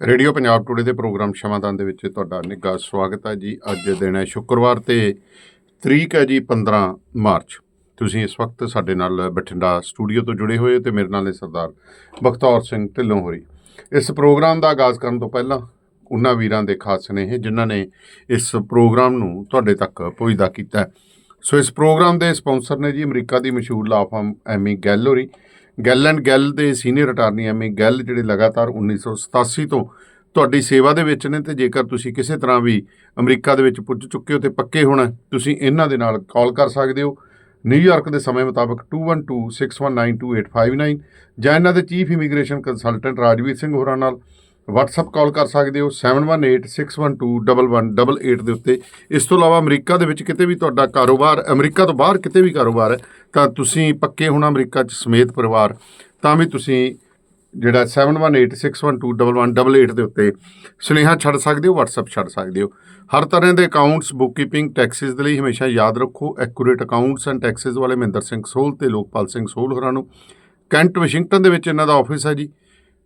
Radio Punjab today ਦੇ programme Shamadan ਦੇ ਵਿੱਚ ਤੁਹਾਡਾ ਨਿੱਘਾ ਸਵਾਗਤ ਹੈ ਜੀ। ਅੱਜ ਦਿਨ ਹੈ ਸ਼ੁੱਕਰਵਾਰ ਤੇ ਤਰੀਕ ਹੈ ਜੀ 15 ਮਾਰਚ। ਤੁਸੀਂ ਇਸ ਵਕਤ ਸਾਡੇ ਨਾਲ ਬਠਿੰਡਾ ਸਟੂਡੀਓ ਤੋਂ ਜੁੜੇ ਹੋਏ ਹੋ ਤੇ ਮੇਰੇ ਨਾਲ ਨੇ ਸਰਦਾਰ ਬਖਤੌਰ ਸਿੰਘ ਢਿੱਲੋਂ ਹੋਰੀ। ਇਸ ਪ੍ਰੋਗਰਾਮ ਦਾ ਆਗਾਜ਼ ਕਰਨ ਤੋਂ ਪਹਿਲਾਂ ਉਹਨਾਂ ਵੀਰਾਂ ਦੇ ਖਾਸ ਸੁਨੇਹੇ ਜਿਨ੍ਹਾਂ ਨੇ ਇਸ ਪ੍ਰੋਗਰਾਮ ਨੂੰ ਤੁਹਾਡੇ ਤੱਕ ਪਹੁੰਚਦਾ ਕੀਤਾ ਸੋ ਇਸ ਪ੍ਰੋਗਰਾਮ ਦੇ ਸਪਾਂਸਰ ਨੇ ਜੀ ਅਮਰੀਕਾ ਦੀ ਮਸ਼ਹੂਰ ਲਾ ਫਰਮ ਐਮੀ ਗੈਲ ਹੋਰੀ। ਗੈਲ ਐਂਡ ਗੈਲ ਦੇ ਸੀਨੀਅਰ ਅਟਾਰਨੀ ਐਮੀ ਗੈਲ ਜਿਹੜੇ ਲਗਾਤਾਰ 1987 ਤੋਂ ਤੁਹਾਡੀ ਸੇਵਾ ਦੇ ਵਿੱਚ ਨੇ ਤੇ ਜੇਕਰ ਤੁਸੀਂ ਕਿਸੇ ਤਰ੍ਹਾਂ ਵੀ ਅਮਰੀਕਾ ਦੇ ਵਿੱਚ ਪੁੱਜ ਚੁੱਕੇ ਹੋ ਤੇ ਪੱਕੇ ਹੋਣਾ, ਤੁਸੀਂ ਇਹਨਾਂ ਦੇ ਨਾਲ ਕਾਲ ਕਰ ਸਕਦੇ ਹੋ। ਨਿਊਯਾਰਕ ਦੇ ਸਮੇਂ ਮੁਤਾਬਕ 2126192859 ਜਾਂ ਇਹਨਾਂ ਦੇ chief immigration consultant Rajveer Singh ਹੋਰਾਂ ਨਾਲ WhatsApp ਕਾਲ ਕਰ ਸਕਦੇ ਹੋ 7186121188 ਦੇ ਉੱਤੇ। ਇਸ ਤੋਂ ਇਲਾਵਾ ਅਮਰੀਕਾ ਦੇ ਵਿੱਚ ਕਿਤੇ ਵੀ ਤੁਹਾਡਾ ਕਾਰੋਬਾਰ, ਅਮਰੀਕਾ ਤੋਂ ਬਾਹਰ ਕਿਤੇ ਵੀ ਕਾਰੋਬਾਰ ਹੈ, ਤਾਂ ਤੁਸੀਂ ਪੱਕੇ ਹੋਣਾ ਅਮਰੀਕਾ 'ਚ ਸਮੇਤ ਪਰਿਵਾਰ, ਤਾਂ ਵੀ ਤੁਸੀਂ ਜਿਹੜਾ 7186121188 ਦੇ ਉੱਤੇ ਸੁਨੇਹਾ ਛੱਡ ਸਕਦੇ ਹੋ, WhatsApp ਛੱਡ ਸਕਦੇ ਹੋ। ਹਰ ਤਰ੍ਹਾਂ ਦੇ ਅਕਾਊਂਟਸ ਬੁੱਕਕੀਪਿੰਗ ਟੈਕਸਿਸ ਦੇ ਲਈ ਹਮੇਸ਼ਾ ਯਾਦ ਰੱਖੋ। ਐਕੂਰੇਟ ਅਕਾਊਂਟਸ ਐਂਡ ਟੈਕਸਿਸ ਵਾਲੇ ਮਹਿੰਦਰ ਸਿੰਘ ਸੋਲ ਤੇ ਲੋਕਪਾਲ ਸਿੰਘ ਸੋਲ ਹੋਰਾਂ ਨੂੰ। ਕੈਂਟ ਵਾਸ਼ਿੰਗਟਨ ਦੇ ਵਿੱਚ ਇਹਨਾਂ ਦਾ ਆਫਿਸ ਹੈ ਜੀ।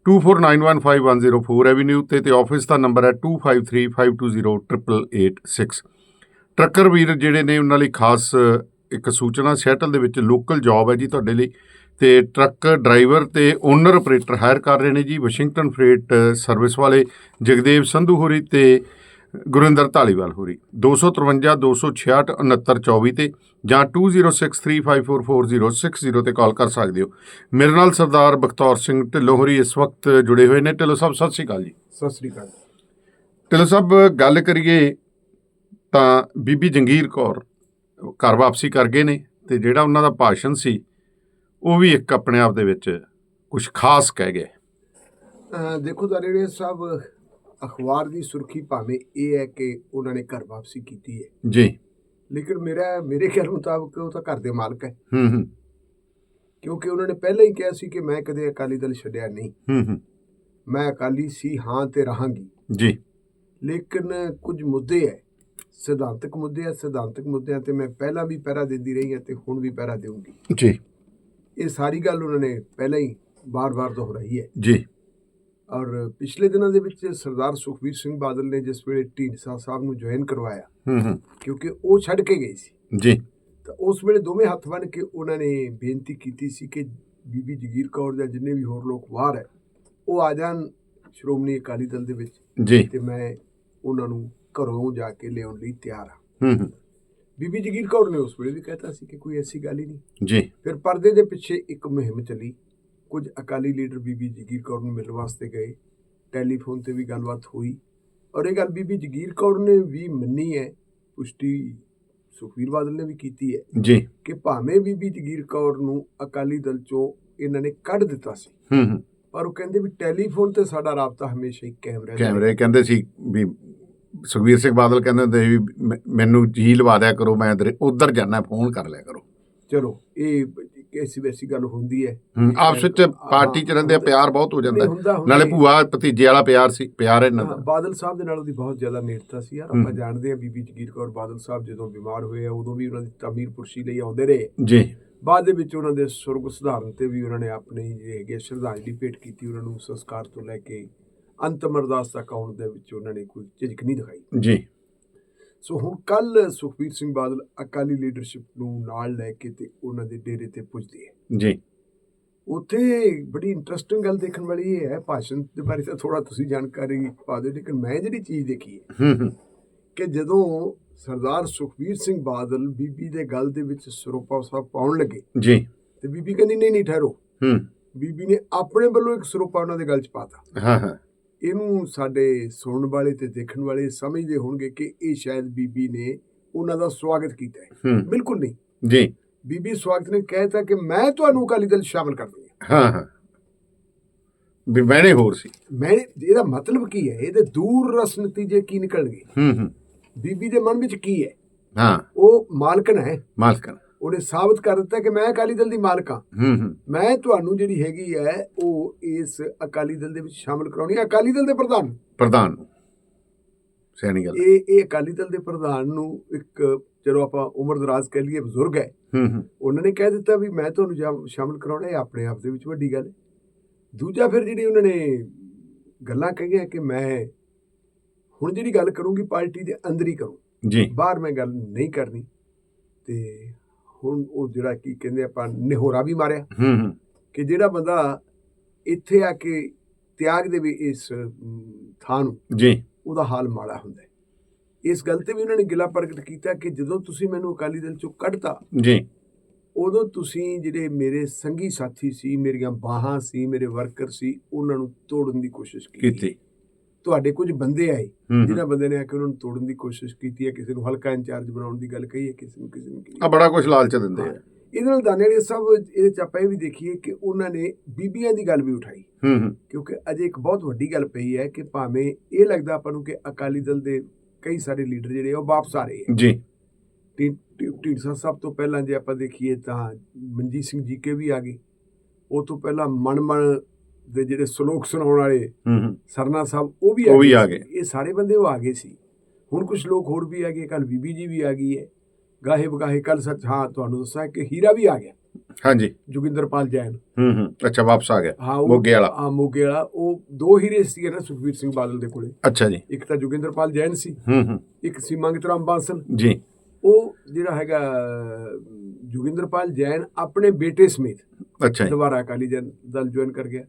24915104 ਐਵੀਨਿਊ ਤੇ ਤੇ ਆਫਿਸ ਦਾ ਨੰਬਰ ਹੈ 2535208886 ਟਰੱਕਰ ਵੀਰ ਜਿਹੜੇ ਨੇ ਉਹਨਾਂ ਲਈ ਖਾਸ ਇੱਕ ਸੂਚਨਾ, ਸੈਟਲ ਦੇ ਵਿੱਚ ਲੋਕਲ ਜੌਬ ਹੈ ਜੀ ਤੁਹਾਡੇ ਲਈ। ਤੇ ਟਰੱਕ ਡਰਾਈਵਰ ਤੇ ਓਨਰ ਆਪਰੇਟਰ ਹਾਇਰ ਕਰ ਰਹੇ ਨੇ ਜੀ। ਵਾਸ਼ਿੰਗਟਨ ਫਰੇਟ ਸਰਵਿਸ ਵਾਲੇ ਜਗਦੇਵ ਸੰਧੂ ਹੋਰੀ ਤੇ ਗੁਰਿੰਦਰ ਢਾਲੀਵਾਲ ਹੋਰੀ। 253 266 6924 ਤੇ ਜਾਂ 2063544060 ਤੇ ਕਾਲ ਕਰ ਸਕਦੇ ਹੋ। ਮੇਰੇ ਨਾਲ ਸਰਦਾਰ ਬਖਤੌਰ ਸਿੰਘ ਢਿੱਲੋਂ ਹੋਰੀ ਇਸ ਵਕਤ ਜੁੜੇ ਹੋਏ ਨੇ। ਢਿੱਲੋਂ ਸਾਹਿਬ ਸਤਿ ਸ਼੍ਰੀ ਅਕਾਲ ਜੀ। ਸਤਿ ਸ੍ਰੀ ਅਕਾਲ। ਢਿੱਲੋਂ ਸਾਹਿਬ ਗੱਲ ਕਰੀਏ ਤਾਂ ਬੀਬੀ ਜੰਗੀਰ ਕੌਰ ਘਰ ਵਾਪਸੀ ਕਰ ਗਏ ਨੇ ਤੇ ਜਿਹੜਾ ਉਹਨਾਂ ਦਾ ਭਾਸ਼ਣ ਸੀ ਉਹ ਵੀ ਇੱਕ ਆਪਣੇ ਆਪ ਦੇ ਵਿੱਚ ਕੁਝ ਖਾਸ ਕਹਿ ਗਏ ਦੇਖੋ ਦਰੇੜੇ ਸਾਹਿਬ ਅਖਬਾਰ ਦੀ ਸੁਰਖੀ ਭਾਵੇਂ ਇਹ ਹੈ ਕਿ ਉਹਨਾਂ ਨੇ ਘਰ ਵਾਪਸੀ ਕੀਤੀ ਹੈ। ਜੀ। ਲੇਕਿਨ ਮੇਰਾ ਮੇਰੇ ਖਿਆਲ ਮੁਤਾਬਕ ਉਹ ਤਾਂ ਘਰ ਦੇ ਮਾਲਕ ਹੈ। ਹੂੰ ਹੂੰ। ਕਿਉਂਕਿ ਉਹਨਾਂ ਨੇ ਪਹਿਲਾਂ ਹੀ ਕਿਹਾ ਸੀ ਕਿ ਮੈਂ ਕਦੇ ਅਕਾਲੀ ਦਲ ਛੱਡਿਆ ਨਹੀਂ। ਹੂੰ ਹੂੰ। ਮੈਂ ਅਕਾਲੀ ਸੀ ਹਾਂ ਤੇ ਰਹਾਂਗੀ। ਜੀ। ਲੇਕਿਨ ਕੁਝ ਮੁੱਦੇ ਹੈ। ਸਿਧਾਂਤਕ ਮੁੱਦੇ ਹੈ ਸਿਧਾਂਤਕ ਮੁੱਦਿਆਂ ਤੇ ਮੈਂ ਪਹਿਲਾਂ ਵੀ ਪਹਿਰਾ ਦਿੰਦੀ ਰਹੀ ਹਾਂ ਤੇ ਹੁਣ ਵੀ ਪਹਿਰਾ ਦੇਵਾਂਗੀ ਜੀ। ਇਹ ਸਾਰੀ ਗੱਲ ਉਹਨਾਂ ਨੇ ਪਹਿਲਾਂ ਹੀ ਬਾਰ-ਬਾਰ ਦੁਹਰਾਈ ਹੈ। ਜੀ। ਔਰ ਪਿਛਲੇ ਦਿਨਾਂ ਦੇ ਵਿੱਚ ਸਰਦਾਰ ਸੁਖਬੀਰ ਸਿੰਘ ਬਾਦਲ ਨੇ ਜਿਸ ਵੇਲੇ ਢੀਂਡਸਾ ਸਾਹਿਬ ਨੂੰ ਜੁਆਇਨ ਕਰਵਾਇਆ ਹੂੰ ਹੂੰ। ਕਿਉਂਕਿ ਉਹ ਛੱਡ ਕੇ ਗਏ ਸੀ। ਜੀ। ਤਾਂ ਉਸ ਵੇਲੇ ਦੋਵੇਂ ਹੱਥ ਬੰਨ ਕੇ ਉਹਨਾਂ ਨੇ ਬੇਨਤੀ ਕੀਤੀ ਸੀ ਕਿ ਬੀਬੀ ਜਗੀਰ ਕੌਰ ਜਾਂ ਜਿੰਨੇ ਵੀ ਹੋਰ ਲੋਕ ਬਾਹਰ ਹੈ ਉਹ ਆ ਜਾਣ ਸ਼੍ਰੋਮਣੀ ਅਕਾਲੀ ਦਲ ਦੇ ਵਿੱਚ ਜੀ। ਤੇ ਮੈਂ ਉਹਨਾਂ ਨੂੰ ਘਰੋਂ ਜਾ ਕੇ ਲਿਆਉਣ ਲਈ ਤਿਆਰ ਹਾਂ। ਹੂੰ ਹੂੰ। ਬੀਬੀ ਜਗੀਰ ਕੌਰ ਨੇ ਉਸ ਵੇਲੇ ਵੀ ਕਹਿਤਾ ਸੀ ਕਿ ਕੋਈ ਐਸੀ ਗੱਲ ਹੀ ਨਹੀਂ। ਜੀ। ਫਿਰ ਪਰਦੇ ਦੇ ਪਿੱਛੇ ਇੱਕ ਮੁਹਿੰਮ ਚੱਲੀ। ਕੁਝ ਅਕਾਲੀ ਲੀਡਰ ਬੀਬੀ ਜਗੀਰ ਕੌਰ ਨੂੰ ਮਿਲਣ ਵਾਸਤੇ ਗਏ। ਟੈਲੀਫੋਨ ਤੇ ਵੀ ਗੱਲਬਾਤ ਹੋਈ ਔਰ ਇਹ ਗੱਲ ਬੀਬੀ ਜਗੀਰ ਕੌਰ ਨੇ ਵੀ ਮੰਨੀ ਹੈ। ਪੁਸ਼ਟੀ ਸੁਖਵੀਰ ਬਾਦਲ ਨੇ ਵੀ ਕੀਤੀ ਹੈ ਜੀ। ਕਿ ਭਾਵੇਂ ਬੀਬੀ ਜਗੀਰ ਕੌਰ ਨੂੰ ਅਕਾਲੀ ਦਲ ਚੋਂ ਇਹਨਾਂ ਨੇ ਕੱਢ ਦਿੱਤਾ ਸੀ ਹੂੰ ਹੂੰ। ਪਰ ਉਹ ਕਹਿੰਦੇ ਵੀ ਟੈਲੀਫੋਨ ਤੇ ਸਾਡਾ ਰਾਬਤਾ ਹਮੇਸ਼ਾ ਹੀ ਕਾਇਮ ਰਹਿੰਦਾ ਕੈਮਰੇ ਕਹਿੰਦੇ ਸੀ ਵੀ ਸੁਖਵੀਰ ਸਿੰਘ ਬਾਦਲ ਕਹਿੰਦੇ ਹੁੰਦੇ ਸੀ ਵੀ ਮੈਂ- ਮੈਨੂੰ ਜੀ ਲਵਾ ਦਿਆ ਕਰੋ ਮੈਂ ਉਧਰ ਜਾਣਾ ਫੋਨ ਕਰ ਲਿਆ ਕਰੋ। ਚਲੋ ਇਹ ਐਸੀ ਵੈਸੀ ਗੱਲ ਹੁੰਦੀ ਹੈ। ਆਪਸ ਵਿੱਚ ਪਾਰਟੀ ਚ ਰਹਿੰਦੇ ਪਿਆਰ ਬਹੁਤ ਹੋ ਜਾਂਦਾ ਨਾਲੇ। ਭੂਆ ਭਤੀਜੇ ਵਾਲਾ ਪਿਆਰ ਸੀ ਪਿਆਰ ਇਹਨਾਂ ਦਾ। ਬਾਦਲ ਸਾਹਿਬ ਦੇ ਨਾਲ ਉਹਦੀ ਬਹੁਤ ਜ਼ਿਆਦਾ ਨੇੜਤਾ ਸੀ ਯਾਰ। ਆਪਾਂ ਜਾਣਦੇ ਆ ਬੀਬੀ ਜਗੀਰ ਕੌਰ ਬਾਦਲ ਸਾਹਿਬ ਜਦੋਂ ਬਿਮਾਰ ਹੋਏ ਆ ਉਦੋਂ ਵੀ ਉਹਨਾਂ ਦੀ ਤਾਮੀਰ ਪੁਰਸ਼ੀ ਲਈ ਆਉਂਦੇ ਰਹੇ। ਜੀ। ਬਾਅਦ ਦੇ ਵਿੱਚ ਉਹਨਾਂ ਦੇ ਸੁਰਗ ਸੁਧਾਰਨ ਤੇ ਵੀ ਉਹਨਾਂ ਨੇ ਆਪਣੀ ਜਿਹੜੀ ਹੈਗੀ ਸ਼ਰਧਾਂਜਲੀ ਭੇਟ ਕੀਤੀ ਉਹਨਾਂ ਨੂੰ ਸੰਸਕਾਰ ਤੋਂ ਲੈ ਕੇ ਅੰਤਮ ਅਰਦਾਸ ਤੱਕ ਆਉਣ ਦੇ ਵਿੱਚ ਉਹਨਾਂ ਨੇ ਕੋਈ ਝਿਜਕ ਨਹੀਂ ਦਿਖਾਈ। ਜੀ। ਸੋ ਹੁਣ ਕੱਲ ਸੁਖਬੀਰ ਸਿੰਘ ਬਾਦਲ ਅਕਾਲੀ ਲੀਡਰਸ਼ਿਪ ਨੂੰ ਨਾਲ ਲੈ ਕੇ ਤੇ ਉਹਨਾਂ ਦੇ ਡੇਰੇ ਤੇ ਪੁੱਜਦੇ ਆ। ਜੀ। ਉੱਥੇ ਬੜੀ ਇੰਟਰਸਟਿੰਗ ਗੱਲ ਦੇਖਣ ਵਾਲੀ ਇਹ ਹੈ ਭਾਸ਼ਣ ਦੇ ਬਾਰੇ ਤਾਂ ਥੋੜਾ ਤੁਸੀਂ ਜਾਣਕਾਰੀ ਪਾ ਦਿਓ ਲੇਕਿਨ ਮੈਂ ਜਿਹੜੀ ਚੀਜ਼ ਦੇਖੀ ਹੈ ਹੂੰ ਹੂੰ। ਕਿ ਜਦੋਂ ਸਰਦਾਰ ਸੁਖਬੀਰ ਸਿੰਘ ਬਾਦਲ ਬੀਬੀ ਦੇ ਗੱਲ ਦੇ ਵਿੱਚ ਸਰੋਪਾ ਸਾਹਿਬ ਪਾਉਣ ਲੱਗੇ ਜੀ। ਤੇ ਬੀਬੀ ਕਹਿੰਦੀ ਨਹੀਂ ਨਹੀਂ ਠਹਿਰੋ। ਹੂੰ। ਬੀਬੀ ਨੇ ਆਪਣੇ ਵੱਲੋਂ ਇੱਕ ਸਰੋਪਾ ਉਹਨਾਂ ਦੇ ਗੱਲ 'ਚ ਪਾਤਾ ਹਾਂ ਹਾਂ। ਇਹਨੂੰ ਸਾਡੇ ਸੁਣਨ ਵਾਲੇ ਤੇ ਦੇਖਣ ਵਾਲੇ ਸਮਝਦੇ ਹੋਣਗੇ ਕਿ ਇਹ ਸ਼ਾਇਦ ਬੀਬੀ ਨੇ ਉਹਨਾਂ ਦਾ ਸਵਾਗਤ ਕੀਤਾ ਹੈ। ਬਿਲਕੁਲ ਨਹੀਂ। ਜੀ। ਬੀਬੀ ਸਵਾਗਤ ਨੇ ਕਹਿਤਾ ਕਿ ਮੈਂ ਤੁਹਾਨੂੰ ਅਕਾਲੀ ਦਲ ਸ਼ਾਮਲ ਕਰ ਦੂੰਗੀ। ਹਾਂ ਹਾਂ। ਵੀ ਮੈਨੇ ਹੋਰ ਸੀ। ਮੈਂ ਇਹਦਾ ਮਤਲਬ ਕੀ ਹੈ? ਇਹਦੇ ਦੂਰ ਰਸ ਨਤੀਜੇ ਕੀ ਨਿਕਲਣਗੇ? ਹੂੰ ਹੂੰ। ਬੀਬੀ ਦੇ ਮਨ ਵਿੱਚ ਕੀ ਹੈ? ਹਾਂ। ਉਹ ਮਾਲਕਨ ਹੈ। ਮਾਲਕਨ ਉਹਨੇ ਸਾਬਤ ਕਰ ਦਿੱਤਾ ਕਿ ਮੈਂ ਅਕਾਲੀ ਦਲ ਦੀ ਮਾਲਕ ਹਾਂ। ਹੂੰ ਹੂੰ। ਮੈਂ ਤੁਹਾਨੂੰ ਜਿਹੜੀ ਹੈਗੀ ਹੈ ਉਹ ਇਸ ਅਕਾਲੀ ਦਲ ਦੇ ਵਿੱਚ ਸ਼ਾਮਲ ਕਰਾਉਣੀ ਹੈ। ਅਕਾਲੀ ਦਲ ਦੇ ਪ੍ਰਧਾਨ ਪ੍ਰਧਾਨ ਸਿਆਣੀ ਗੱਲ ਇਹ ਇਹ ਅਕਾਲੀ ਦਲ ਦੇ ਪ੍ਰਧਾਨ ਨੂੰ ਇੱਕ ਚਲੋ ਆਪਾਂ ਉਮਰ ਦਰਾਜ਼ ਕਹਿ ਲਈਏ ਬਜ਼ੁਰਗ ਹੈ। ਹੂੰ ਹੂੰ। ਉਹਨਾਂ ਨੇ ਕਹਿ ਦਿੱਤਾ ਵੀ ਮੈਂ ਤੁਹਾਨੂੰ ਜਾ- ਸ਼ਾਮਲ ਕਰਾਉਣਾ ਇਹ ਆਪਣੇ ਆਪ ਦੇ ਵਿੱਚ ਵੱਡੀ ਗੱਲ ਹੈ। ਦੂਜਾ ਫਿਰ ਜਿਹੜੀ ਉਹਨਾਂ ਨੇ ਗੱਲਾਂ ਕਹੀਆਂ ਕਿ ਮੈਂ ਹੁਣ ਜਿਹੜੀ ਗੱਲ ਕਰੂੰਗੀ ਪਾਰਟੀ ਦੇ ਅੰਦਰ ਹੀ ਕਰੂੰ। ਜੀ। ਬਾਹਰ ਮੈਂ ਗੱਲ ਨਹੀਂ ਕਰਨੀ। ਤੇ ਹੁਣ ਉਹ ਜਿਹੜਾ ਕੀ ਕਹਿੰਦੇ ਆਪਾਂ ਨਿਹੋਰਾ ਵੀ ਮਾਰਿਆ। ਹੂੰ ਹੂੰ। ਕਿ ਜਿਹੜਾ ਬੰਦਾ ਇੱਥੇ ਆ ਕੇ ਤਿਆਗ ਦੇਵੇ ਇਸ ਅਮ, ਥਾਂ ਨੂੰ ਜੀ। ਉਹਦਾ ਹਾਲ ਮਾੜਾ ਹੁੰਦਾ ਹੈ। ਇਸ ਗੱਲ ਤੇ ਵੀ ਉਹਨਾਂ ਨੇ ਗਿਲਾ ਪ੍ਰਗਟ ਕੀਤਾ ਕਿ ਜਦੋਂ ਤੁਸੀਂ ਮੈਨੂੰ ਅਕਾਲੀ ਦਲ ਚੋਂ ਕੱਢਤਾ ਜੀ। ਉਦੋਂ ਤੁਸੀਂ ਜਿਹੜੇ ਮੇਰੇ ਸੰਗੀ ਸਾਥੀ ਸੀ ਮੇਰੀਆਂ ਬਾਹਾਂ ਸੀ ਮੇਰੇ ਵਰਕਰ ਸੀ ਉਹਨਾਂ ਨੂੰ ਤੋੜਨ ਦੀ ਕੋਸ਼ਿਸ਼ ਕੀਤੀ। ਤੁਹਾਡੇ ਕੁਝ ਬੰਦੇ ਆਏ ਹੂੰ ਹੂੰ। ਜਿਨ੍ਹਾਂ ਬੰਦੇ ਨੇ ਆ ਕੇ ਉਹਨਾਂ ਨੂੰ ਤੋੜਨ ਦੀ ਕੋਸ਼ਿਸ਼ ਕੀਤੀ ਹੈ ਕਿਸੇ ਨੂੰ ਹਲਕਾ ਇੰਚਾਰਜ ਬਣਾਉਣ ਦੀ ਗੱਲ ਕਹੀ ਹੈ ਕਿਸੇ ਨੂੰ ਕਿਸੇ ਨੂੰ ਕੀ ਆ ਬੜਾ ਕੁਝ ਲਾਲਚ ਦਿੰਦੇ ਆ। ਇਹਦੇ ਨਾਲ ਦਾਨੇ ਵਾਲੇ ਸਭ ਇਹਦੇ ਚ ਆਪਾਂ ਇਹ ਵੀ ਦੇਖੀਏ ਕਿ ਉਹਨਾਂ ਨੇ ਬੀਬੀਆਂ ਦੀ ਗੱਲ ਵੀ ਉਠਾਈ। ਹੂੰ ਹੂੰ। ਕਿਉਂਕਿ ਅਜੇ ਇੱਕ ਬਹੁਤ ਵੱਡੀ ਗੱਲ ਪਈ ਹੈ ਕਿ ਭਾਵੇਂ ਇਹ ਲੱਗਦਾ ਆਪਾਂ ਨੂੰ ਕਿ ਅਕਾਲੀ ਦਲ ਦੇ ਕਈ ਸਾਰੇ ਲੀਡਰ ਜਿਹੜੇ ਉਹ ਵਾਪਸ ਆ ਰਹੇ ਆ। ਜੀ। ਢੀਂਡਸਾ ਸਾਹਿਬ ਤੋਂ ਪਹਿਲਾਂ ਜੇ ਆਪਾਂ ਦੇਖੀਏ ਤਾਂ ਮਨਜੀਤ ਸਿੰਘ ਜੀਕੇ ਵੀ ਆ ਗਏ। ਉਹ ਤੋਂ ਪਹਿਲਾਂ ਮਨ ਮਨ ਦੇ ਜਿਹੜੇ ਸ਼ਲੋਕ ਸੁਣਾਉਣ ਵਾਲੇ ਸਰਨਾ ਸਾਹਿਬ ਉਹ ਵੀ ਉਹ ਵੀ ਆ। ਗਏ। ਇਹ ਸਾਰੇ ਬੰਦੇ ਉਹ ਆ ਗਏ ਸੀ। ਹੁਣ ਕੁਝ ਲੋਕ ਹੋਰ ਵੀ ਆ ਗਏ ਕੱਲ ਬੀਬੀ ਜੀ ਵੀ ਆ ਗਈ ਹੈ। ਗਾਹੇ ਬਗਾਹੇ ਕੱਲ ਸੱਚ ਹਾਂ ਤੁਹਾਨੂੰ ਦੱਸਾਂ ਕਿ ਹੀਰਾ ਵੀ ਆ ਗਿਆ। ਹਾਂਜੀ। ਜੋਗਿੰਦਰਪਾਲ ਜੈਨ। ਹੂੰ ਹੂੰ। ਅੱਛਾ ਵਾਪਸ ਆ ਗਿਆ ਮੋਗੇ ਵਾਲਾ। ਹਾਂ ਮੋਗੇ ਵਾਲਾ। ਉਹ ਦੋ ਹੀਰੇ ਸੀ ਨਾ ਸੁਖਬੀਰ ਸਿੰਘ ਬਾਦਲ ਦੇ ਕੋਲੇ। ਅੱਛਾ ਜੀ। ਇੱਕ ਤਾਂ ਜੋਗਿੰਦਰਪਾਲ ਜੈਨ ਸੀ। ਹੂੰ ਹੂੰ। ਇੱਕ ਸੀ ਮੰਗਤਰਾਮ ਬਾਂਸਲ। ਜੀ। ਉਹ ਜਿਹੜਾ ਹੈਗਾ ਜੋਗਿੰਦਰਪਾਲ ਜੈਨ ਆਪਣੇ ਬੇਟੇ ਸਮੇਤ ਅੱਛਾ ਜੀ। ਦੁਬਾਰਾ ਅਕਾਲੀ ਜਨ ਦਲ ਜੁਆਇਨ ਕਰ ਗਿਆ।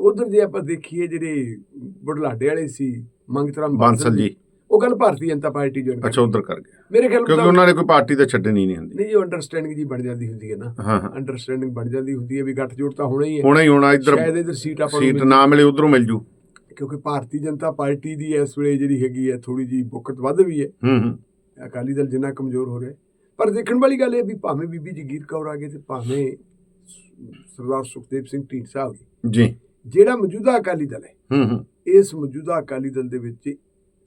ਉਧਰ ਜੇ ਆਪਾਂ ਦੇਖੀਏ ਜਿਹੜੇ ਬੁਢਲਾਡੇ ਵਾਲੇ ਸੀ ਮੰਗਤਰਾਮ ਬਾਂਸਲ ਜੀ ਉਹ ਗੱਲ ਭਾਰਤੀ ਜਨਤਾ ਪਾਰਟੀ ਜੁਆਇਨ ਅੱਛਾ ਉਧਰ ਕਰ ਗਿਆ ਮੇਰੇ ਖਿਆਲ ਕਿਉਂਕਿ ਉਹਨਾਂ ਨੇ ਕੋਈ ਪਾਰਟੀ ਤਾਂ ਛੱਡਣੀ ਨਹੀਂ ਹੁੰਦੀ। ਨਹੀਂ ਜੀ ਅੰਡਰਸਟੈਂਡਿੰਗ ਜੀ ਬਣ ਜਾਂਦੀ ਹੁੰਦੀ ਹੈ ਨਾ। ਹਾਂ ਹਾਂ। ਅੰਡਰਸਟੈਂਡਿੰਗ ਬਣ ਜਾਂਦੀ ਹੁੰਦੀ ਹੈ ਵੀ ਗੱਠਜੋੜ ਤਾਂ ਹੋਣਾ ਹੀ ਹੈ। ਹੋਣਾ ਹੀ ਹੋਣਾ ਇੱਧਰ ਸ਼ਾਇਦ ਇਧਰ ਸੀਟ ਆਪਾਂ ਸੀਟ ਨਾ ਮਿਲੇ ਉਧਰੋਂ ਮਿਲ ਜੂ। ਕਿਉਂਕਿ ਭਾਰਤੀ ਜਨਤਾ ਪਾਰਟੀ ਦੀ ਇਸ ਵੇਲੇ ਜਿਹੜੀ ਹੈਗੀ ਹੈ ਥੋੜੀ ਜੀ ਬੁਕਤ ਵੱਧ ਵੀ ਹੈ। ਹੂੰ ਹੂੰ। ਅਕਾਲੀ ਦਲ ਜਿੰਨਾ ਕਮਜ਼ੋਰ ਹੋ ਰਿਹਾ। ਪਰ ਦੇਖਣ ਵਾਲੀ ਗੱਲ ਇਹ ਵੀ ਭਾਵੇਂ ਬੀਬੀ ਜਗੀਰ ਕੌਰ ਆ ਗਏ ਤੇ ਭਾਵੇਂ ਸਰਦਾਰ ਸੁਖਦੇਵ ਸਿੰਘ ਢੀਂਡਸਾ ਆ ਗਏ। ਜੀ। ਜਿਹੜਾ ਮੌਜੂਦਾ ਅਕਾਲੀ ਦਲ ਹੈ ਹੂੰ ਹੂੰ। ਇਸ ਮੌਜੂਦਾ ਅਕਾਲੀ ਦਲ ਦੇ ਵਿੱਚ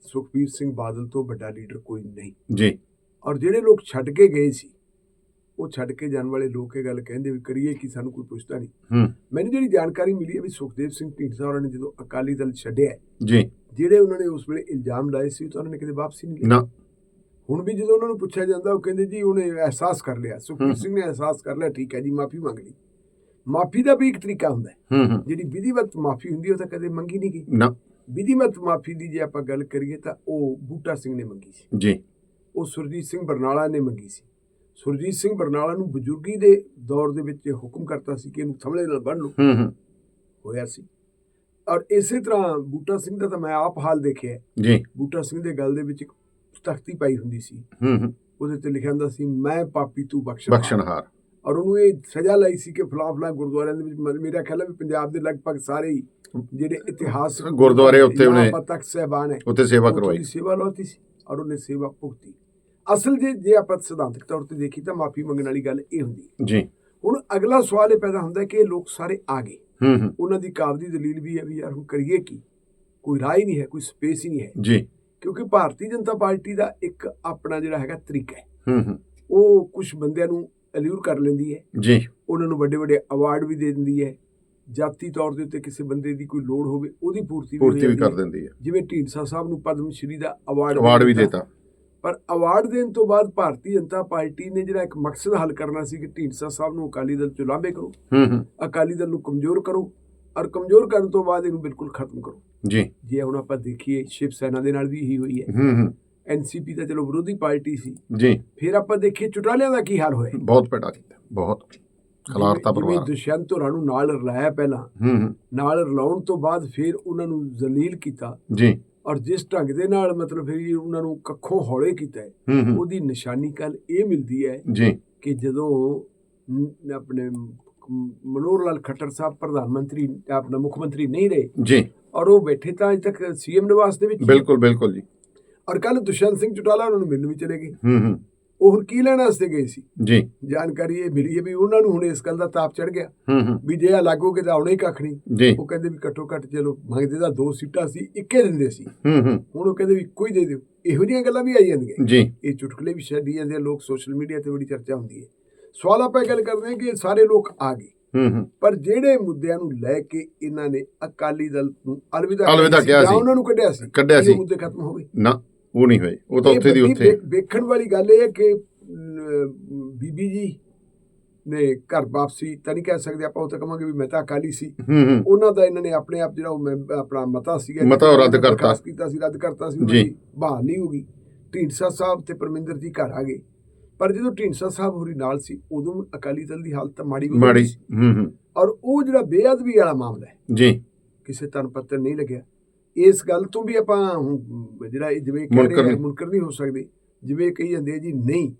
ਸੁਖਬੀਰ ਸਿੰਘ ਬਾਦਲ ਤੋਂ ਵੱਡਾ ਲੀਡਰ ਕੋਈ ਨਹੀਂ। ਜੀ। ਔਰ ਜਿਹੜੇ ਲੋਕ ਛੱਡ ਕੇ ਗਏ ਸੀ ਉਹ ਛੱਡ ਕੇ ਜਾਣ ਵਾਲੇ ਲੋਕ ਇਹ ਗੱਲ ਕਹਿੰਦੇ ਵੀ ਕਰੀਏ ਕਿ ਸਾਨੂੰ ਕੋਈ ਪੁੱਛਦਾ ਨਹੀਂ। ਮੈਨੂੰ ਜਿਹੜੀ ਜਾਣਕਾਰੀ ਮਿਲੀ ਹੈ ਵੀ ਸੁਖਦੇਵ ਸਿੰਘ ਢੀਂਡਸਾ ਹੋਰਾਂ ਨੇ ਜਦੋਂ ਅਕਾਲੀ ਦਲ ਛੱਡਿਆ ਜੀ। ਜਿਹੜੇ ਉਹਨਾਂ ਨੇ ਉਸ ਵੇਲੇ ਇਲਜ਼ਾਮ ਲਾਏ ਸੀ ਤਾਂ ਉਹਨਾਂ ਨੇ ਕਦੇ ਵਾਪਸੀ ਨਹੀਂ ਲਈ ਨਾ। ਹੁਣ ਵੀ ਜਦੋਂ ਉਹਨਾਂ ਨੂੰ ਪੁੱਛਿਆ ਜਾਂਦਾ ਉਹ ਕਹਿੰਦੇ ਜੀ ਉਹਨੇ ਅਹਿਸਾਸ ਕਰ ਲਿਆ। ਸੁਖਬੀਰ। ਸਿੰਘ ਨੇ ਅਹਿਸਾਸ ਕਰ ਲਿਆ ਠੀਕ ਹੈ ਜੀ ਮਾਫੀ ਮੰਗ ਲਈ। ਮਾਫੀ ਦਾ ਵੀ ਇੱਕ ਤਰੀਕਾ ਹੁੰਦਾ ਹੈ। ਜਿਹੜੀ ਵਿਧੀਵਤ ਮਾਫੀ ਹੁੰਦੀ ਉਹ ਤਾਂ ਕਦੇ ਮੰਗੀ ਨਹੀਂ ਗਈ। ਨਾ। ਵਿਧੀਵਤ ਮਾਫੀ ਦੀ ਜੇ ਆਪਾਂ ਗੱਲ ਕਰੀਏ ਤਾਂ ਉਹ ਬੂਟਾ ਸਿੰਘ ਨੇ ਮੰਗੀ ਸੀ। ਜੀ। ਉਹ ਸੁਰਜੀਤ ਸਿੰਘ ਬਰਨਾਲਾ ਨੇ ਮੰਗੀ ਸੀ। ਸੁਰਜੀਤ ਸਿੰਘ ਬਰਨਾਲਾ ਨੂੰ ਬਜ਼ੁਰਗੀ ਦੇ ਦੌਰ ਦੇ ਵਿੱਚ ਹੁਕਮ ਕਰਤਾ ਸੀ ਕਿ ਇਹਨੂੰ ਥਮਲੇ ਨਾਲ ਬੰਨ ਲਓ। ਹੂੰ ਹੂੰ। ਹੋਇਆ ਸੀ। ਔਰ ਇਸੇ ਤਰ੍ਹਾਂ ਬੂਟਾ ਸਿੰਘ ਦਾ ਤਾਂ ਮੈਂ ਆਪ ਹਾਲ ਦੇਖਿਆ। ਜੀ। ਬੂਟਾ ਸਿੰਘ ਦੇ ਗੱਲ ਦੇ ਵਿੱਚ ਇੱਕ ਤਖਤੀ ਪਾਈ ਹੁੰਦੀ ਸੀ। ਹੂੰ ਹੂੰ। ਉਹਦੇ ਤੇ ਲਿਖਿਆ ਹੁੰਦਾ ਸੀ ਮੈਂ ਪਾਪੀ ਤੂੰ ਬਖਸ਼ ਬਖਸ਼ਣਹਾਰ। ਔਰ ਉਹਨੂੰ ਇਹ ਸਜ਼ਾ ਲਈ ਸੀ ਕਿ ਫਲਾਂ ਫਲਾਂ ਗੁਰਦੁਆਰਿਆਂ ਦੇ ਵਿੱਚ ਮੇਰਾ ਖਿਆਲ ਹੈ ਵੀ ਪੰਜਾਬ ਦੇ ਲਗਭਗ ਸਾਰੇ ਹੀ ਜਿਹੜੇ ਇਤਿਹਾਸਕ ਗੁਰਦੁਆਰੇ ਜਾਂ ਉਹਨੇ- ਤਖਤ ਸਹਿਬਾਨ ਹੈ। ਉੱਥੇ ਸੇਵਾ ਕਰਵਾਈ। ਸੇਵਾ ਲਾਤੀ ਸੀ ਔਰ ਉਹਨੇ ਸੇਵਾ ਭੁਗਤੀ। ਅਸਲ ਜੇ ਜੇ ਆਪਾਂ ਸਿਧਾਂਤਕ ਤੌਰ ਤੇ ਦੇਖੀ ਤਾਂ ਮਾਫੀ ਮੰਗਣ ਵਾਲੀ ਗੱਲ ਇਹ ਹੁੰਦੀ ਜੀ। ਹੁਣ ਅਗਲਾ ਸਵਾਲ ਇਹ ਪੈਦਾ ਹੁੰਦਾ ਕਿ ਇਹ ਲੋਕ ਸਾਰੇ ਆ ਗਏ। ਹੂੰ ਹੂੰ। ਉਹਨਾਂ ਦੀ ਕਾਬ ਦੀ ਦਲੀਲ ਵੀ ਹੈ ਵੀ ਯਾਰ ਹੁਣ ਕਰੀਏ ਕੀ? ਕੋਈ ਰਾਹ ਹੀ ਨਹੀਂ ਹੈ ਕੋਈ ਸਪੇਸ ਹੀ ਨਹੀਂ ਹੈ। ਜੀ। ਕਿਉਂਕਿ ਭਾਰਤੀ ਜਨਤਾ ਪਾਰਟੀ ਦਾ ਇੱਕ ਆਪਣਾ ਜਿਹੜਾ ਹੈਗਾ ਤਰੀਕਾ ਹੈ। ਹੂੰ ਹੂੰ। ਉਹ ਕੁਝ ਬੰਦਿਆਂ ਨੂੰ ਅਲਿਊਰ ਕਰ ਲੈਂਦੀ ਹੈ। ਜੀ। ਉਹਨਾਂ ਨੂੰ ਵੱਡੇ ਵੱਡੇ ਅਵਾਰਡ ਵੀ ਦੇ ਦਿੰਦੀ ਹੈ। ਜਾਤੀ ਤੌਰ ਦੇ ਉੱਤੇ ਕਿਸੇ ਬੰਦੇ ਦੀ ਕੋਈ ਲੋੜ ਹੋਵੇ ਉਹਦੀ ਪੂਰਤੀ ਵੀ ਪੂਰਤੀ ਕਰ। ਦਿੰਦੀ ਹੈ। ਜਿਵੇਂ ਢੀਂਡਸਾ ਸਾਹਿਬ ਨੂੰ ਪਦਮ ਸ਼੍ਰੀ ਦਾ ਅਵਾਰਡ ਅਵਾਰਡ ਵੀ ਦੇਤਾ। ਪਰ ਅਵਾਰਡ ਦੇਣ ਤੋਂ ਬਾਅਦ ਭਾਰਤੀ ਜਨਤਾ ਪਾਰਟੀ ਨੇ ਜਿਹੜਾ ਇੱਕ ਮਕਸਦ ਹੱਲ ਕਰਨਾ ਸੀ ਕਿ ਢੀਂਡਸਾ ਸਾਹਿਬ ਨੂੰ ਅਕਾਲੀ ਦਲ ਚੋਂ ਲਾਂਭੇ ਕਰੋ। ਹੂੰ ਹੂੰ। ਅਕਾਲੀ ਦਲ ਨੂੰ ਕਮਜ਼ੋਰ ਕਰੋ ਔਰ ਕਮਜ਼ੋਰ ਕਰਨ ਤੋਂ ਬਾਅਦ ਇਹਨੂੰ ਬਿਲਕੁਲ ਖਤਮ ਕਰੋ। ਜੀ। ਜੇ ਹੁਣ ਆਪਾਂ ਦੇਖੀਏ ਸ਼ਿਵ ਸੈਨਾ ਦੇ ਨਾਲ ਵੀ ਇਹੀ ਹੋਈ ਹੈ। ਹੂੰ ਹੂੰ। ਐਨਸੀਪੀ ਤਾਂ ਚਲੋ ਵਿਰੋਧੀ ਪਾਰਟੀ ਸੀ। ਜੀ। ਫਿਰ ਆਪਾਂ ਦੇਖੀਏ ਚੁਟਾਲਿਆਂ ਦਾ ਕੀ ਹਾਲ ਹੋਇਆ। ਬਹੁਤ ਪੈੜਾ ਕੀਤਾ ਬਹੁਤ। ਖਲਾਰਤਾ ਪਰਿਵਾਰ। ਦੁਸ਼ਯੰਤ ਹੋਰਾਂ ਨੂੰ ਨਾਲ ਰਲਾਇਆ ਪਹਿਲਾਂ। ਹੂੰ ਨਾਲ ਰਲਾਉਣ ਤੋਂ ਬਾਅਦ ਫਿਰ ਉਹਨਾਂ ਨੂੰ ਜ਼ਲੀਲ ਕੀਤਾ। ਜੀ। ਔਰ ਜਿਸ ਢੰਗ ਦੇ ਨਾਲ ਮਤਲਬ ਫਿਰ ਉਹਨਾਂ ਨੂੰ ਕੱਖੋਂ ਹੌਲੇ ਕੀਤਾ ਉਹਦੀ ਨਿਸ਼ਾਨੀ ਕੱਲ ਇਹ ਮਿਲਦੀ ਹੈ ਜੀ। ਕਿ ਜਦੋਂ ਆਪਣੇ ਮਨੋਹਰ ਲਾਲ ਖੱਟਰ ਸਾਹਿਬ ਪ੍ਰਧਾਨ ਮੰਤਰੀ ਆਪਣਾ ਮੁੱਖ ਮੰਤਰੀ ਨਹੀਂ ਰਹੇ ਜੀ। ਔਰ ਉਹ ਬੈਠੇ ਤਾਂ ਅਜੇ ਤੱਕ ਸੀਐਮ ਨਿਵਾਸ ਦੇ ਵਿੱਚ। ਬਿਲਕੁਲ ਬਿਲਕੁਲ ਜੀ। ਔਰ ਕੱਲ ਦੁਸ਼ਯੰਤ ਸਿੰਘ ਚੁਟਾਲਾ ਉਹਨਾਂ ਨੂੰ ਮਿਲਣ ਵੀ ਚਲੇ ਗਏ। ਹੂੰ ਹੂੰ। ਉਹ ਹੁਣ ਕੀ ਲੈਣ ਵਾਸਤੇ ਗਏ ਸੀ? ਜੀ। ਜਾਣਕਾਰੀ ਇਹ ਮਿਲੀ ਹੈ ਵੀ ਉਹਨਾਂ ਨੂੰ ਹੁਣ ਇਸ ਗੱਲ ਦਾ ਤਾਪ ਚੜ ਗਿਆ। ਹੂੰ ਹੂੰ। ਵੀ ਜੇ ਆ ਲੱਗੋਗੇ ਤਾਂ ਆਉਣਾ ਹੀ ਕੱਖ ਨਹੀਂ। ਉਹ ਕਹਿੰਦੇ ਵੀ ਘੱਟੋ ਘੱਟ ਚਲੋ ਮੰਗਦੇ ਤਾਂ ਦੋ ਸੀਟਾਂ ਸੀ ਇੱਕੇ ਦਿੰਦੇ ਸੀ। ਹੂੰ ਹੂੰ। ਹੁਣ ਉਹ ਕਹਿੰਦੇ ਵੀ ਇੱਕੋ ਹੀ ਦੇ ਦਿਓ। ਇਹੋ ਜਿਹੀਆਂ ਗੱਲਾਂ ਵੀ ਆਈ ਜਾਂਦੀਆਂ। ਜੀ। ਇਹ ਚੁਟਕਲੇ ਵੀ ਛੱਡੀ ਜਾਂਦੇ ਲੋਕ ਸੋਸ਼ਲ ਮੀਡੀਆ ਤੇ ਬੜੀ ਚਰਚਾ ਹੁੰਦੀ ਹੈ। ਸਵਾਲ ਆਪਾਂ ਗੱਲ ਕਰਦੇ ਹਾਂ ਕਿ ਸਾਰੇ ਲੋਕ ਆ ਗਏ। ਹੂੰ ਹੂੰ। ਪਰ ਜਿਹੜੇ ਮੁੱਦਿਆਂ ਨੂੰ ਲੈ ਕੇ ਇਹਨਾਂ ਨੇ ਅਕਾਲੀ ਦਲ ਨੂੰ ਅਲਵਿਦਾ ਅਲਵਿਦਾ ਕਿਹਾ ਜਾਂ ਸੀ। ਉਹਨਾਂ ਨੂੰ ਕੱਢਿਆ ਸੀ ਕੱਢਿਆ ਕਿ ਸੀ। ਮੁੱਦੇ ਖਤਮ ਹੋ ਗਏ। ਨਾ। ਉਹ ਨਹੀਂ ਹੋਏ ਉਹ ਤਾਂ ਉੱਥੇ ਦੀ ਉੱਥੇ। ਵੇਖਣ ਵਾਲੀ ਗੱਲ ਇਹ ਹੈ ਕਿ ਬੀਬੀ ਜੀ ਨੇ ਘਰ ਵਾਪਸੀ ਤਾਂ ਨਹੀਂ ਕਹਿ ਸਕਦੇ ਆਪਾਂ ਉਹ ਤਾਂ ਕਹਾਂਗੇ ਵੀ ਮੈਂ ਤਾਂ ਅਕਾਲੀ ਸੀ। ਉਹਨਾਂ ਦਾ ਇਹਨਾਂ ਨੇ ਆਪਣੇ ਆਪ ਜਿਹੜਾ ਉਹ ਆਪਣਾ ਮਤਾ ਸੀਗਾ ਮਤਾ ਰੱਦ ਕਰਤਾ। ਕੀਤਾ ਸੀ ਰੱਦ ਕਰਤਾ ਸੀ ਜੀ। ਉਹਦੀ ਬਹਾਲ ਨਹੀਂ ਹੋ ਗਈ। ਢੀਂਡਸਾ ਸਾਹਿਬ ਤੇ ਪਰਮਿੰਦਰ ਜੀ ਘਰ ਆ ਗਏ। ਪਰ ਜਦੋਂ ਢੀਂਡਸਾ ਸਾਹਿਬ ਹੋਰੀ ਨਾਲ ਸੀ ਉਦੋਂ ਅਕਾਲੀ ਦਲ ਦੀ ਹਾਲਤ ਮਾੜੀ ਹੋ ਮਾੜੀ ਗਈ ਸੀ। ਹੂੰ ਹੂੰ। ਔਰ ਉਹ ਜਿਹੜਾ ਬੇਅਦਬੀ ਵਾਲਾ ਮਾਮਲਾ ਹੈ ਜੀ। ਕਿਸੇ ਤਨ ਪੱਤਰ ਨਹੀਂ ਲੱਗਿਆ। ਇਸ ਗੱਲ ਤੋਂ ਵੀ ਆਪਾਂ ਜਿਹੜਾ ਜਿਵੇਂ ਕਹਿ ਮੁਨਕਰ ਨਹੀਂ। ਹੋ ਸਕਦੇ। ਜਿਵੇਂ ਕਹੀ ਜਾਂਦੇ ਜੀ ਨਹੀਂ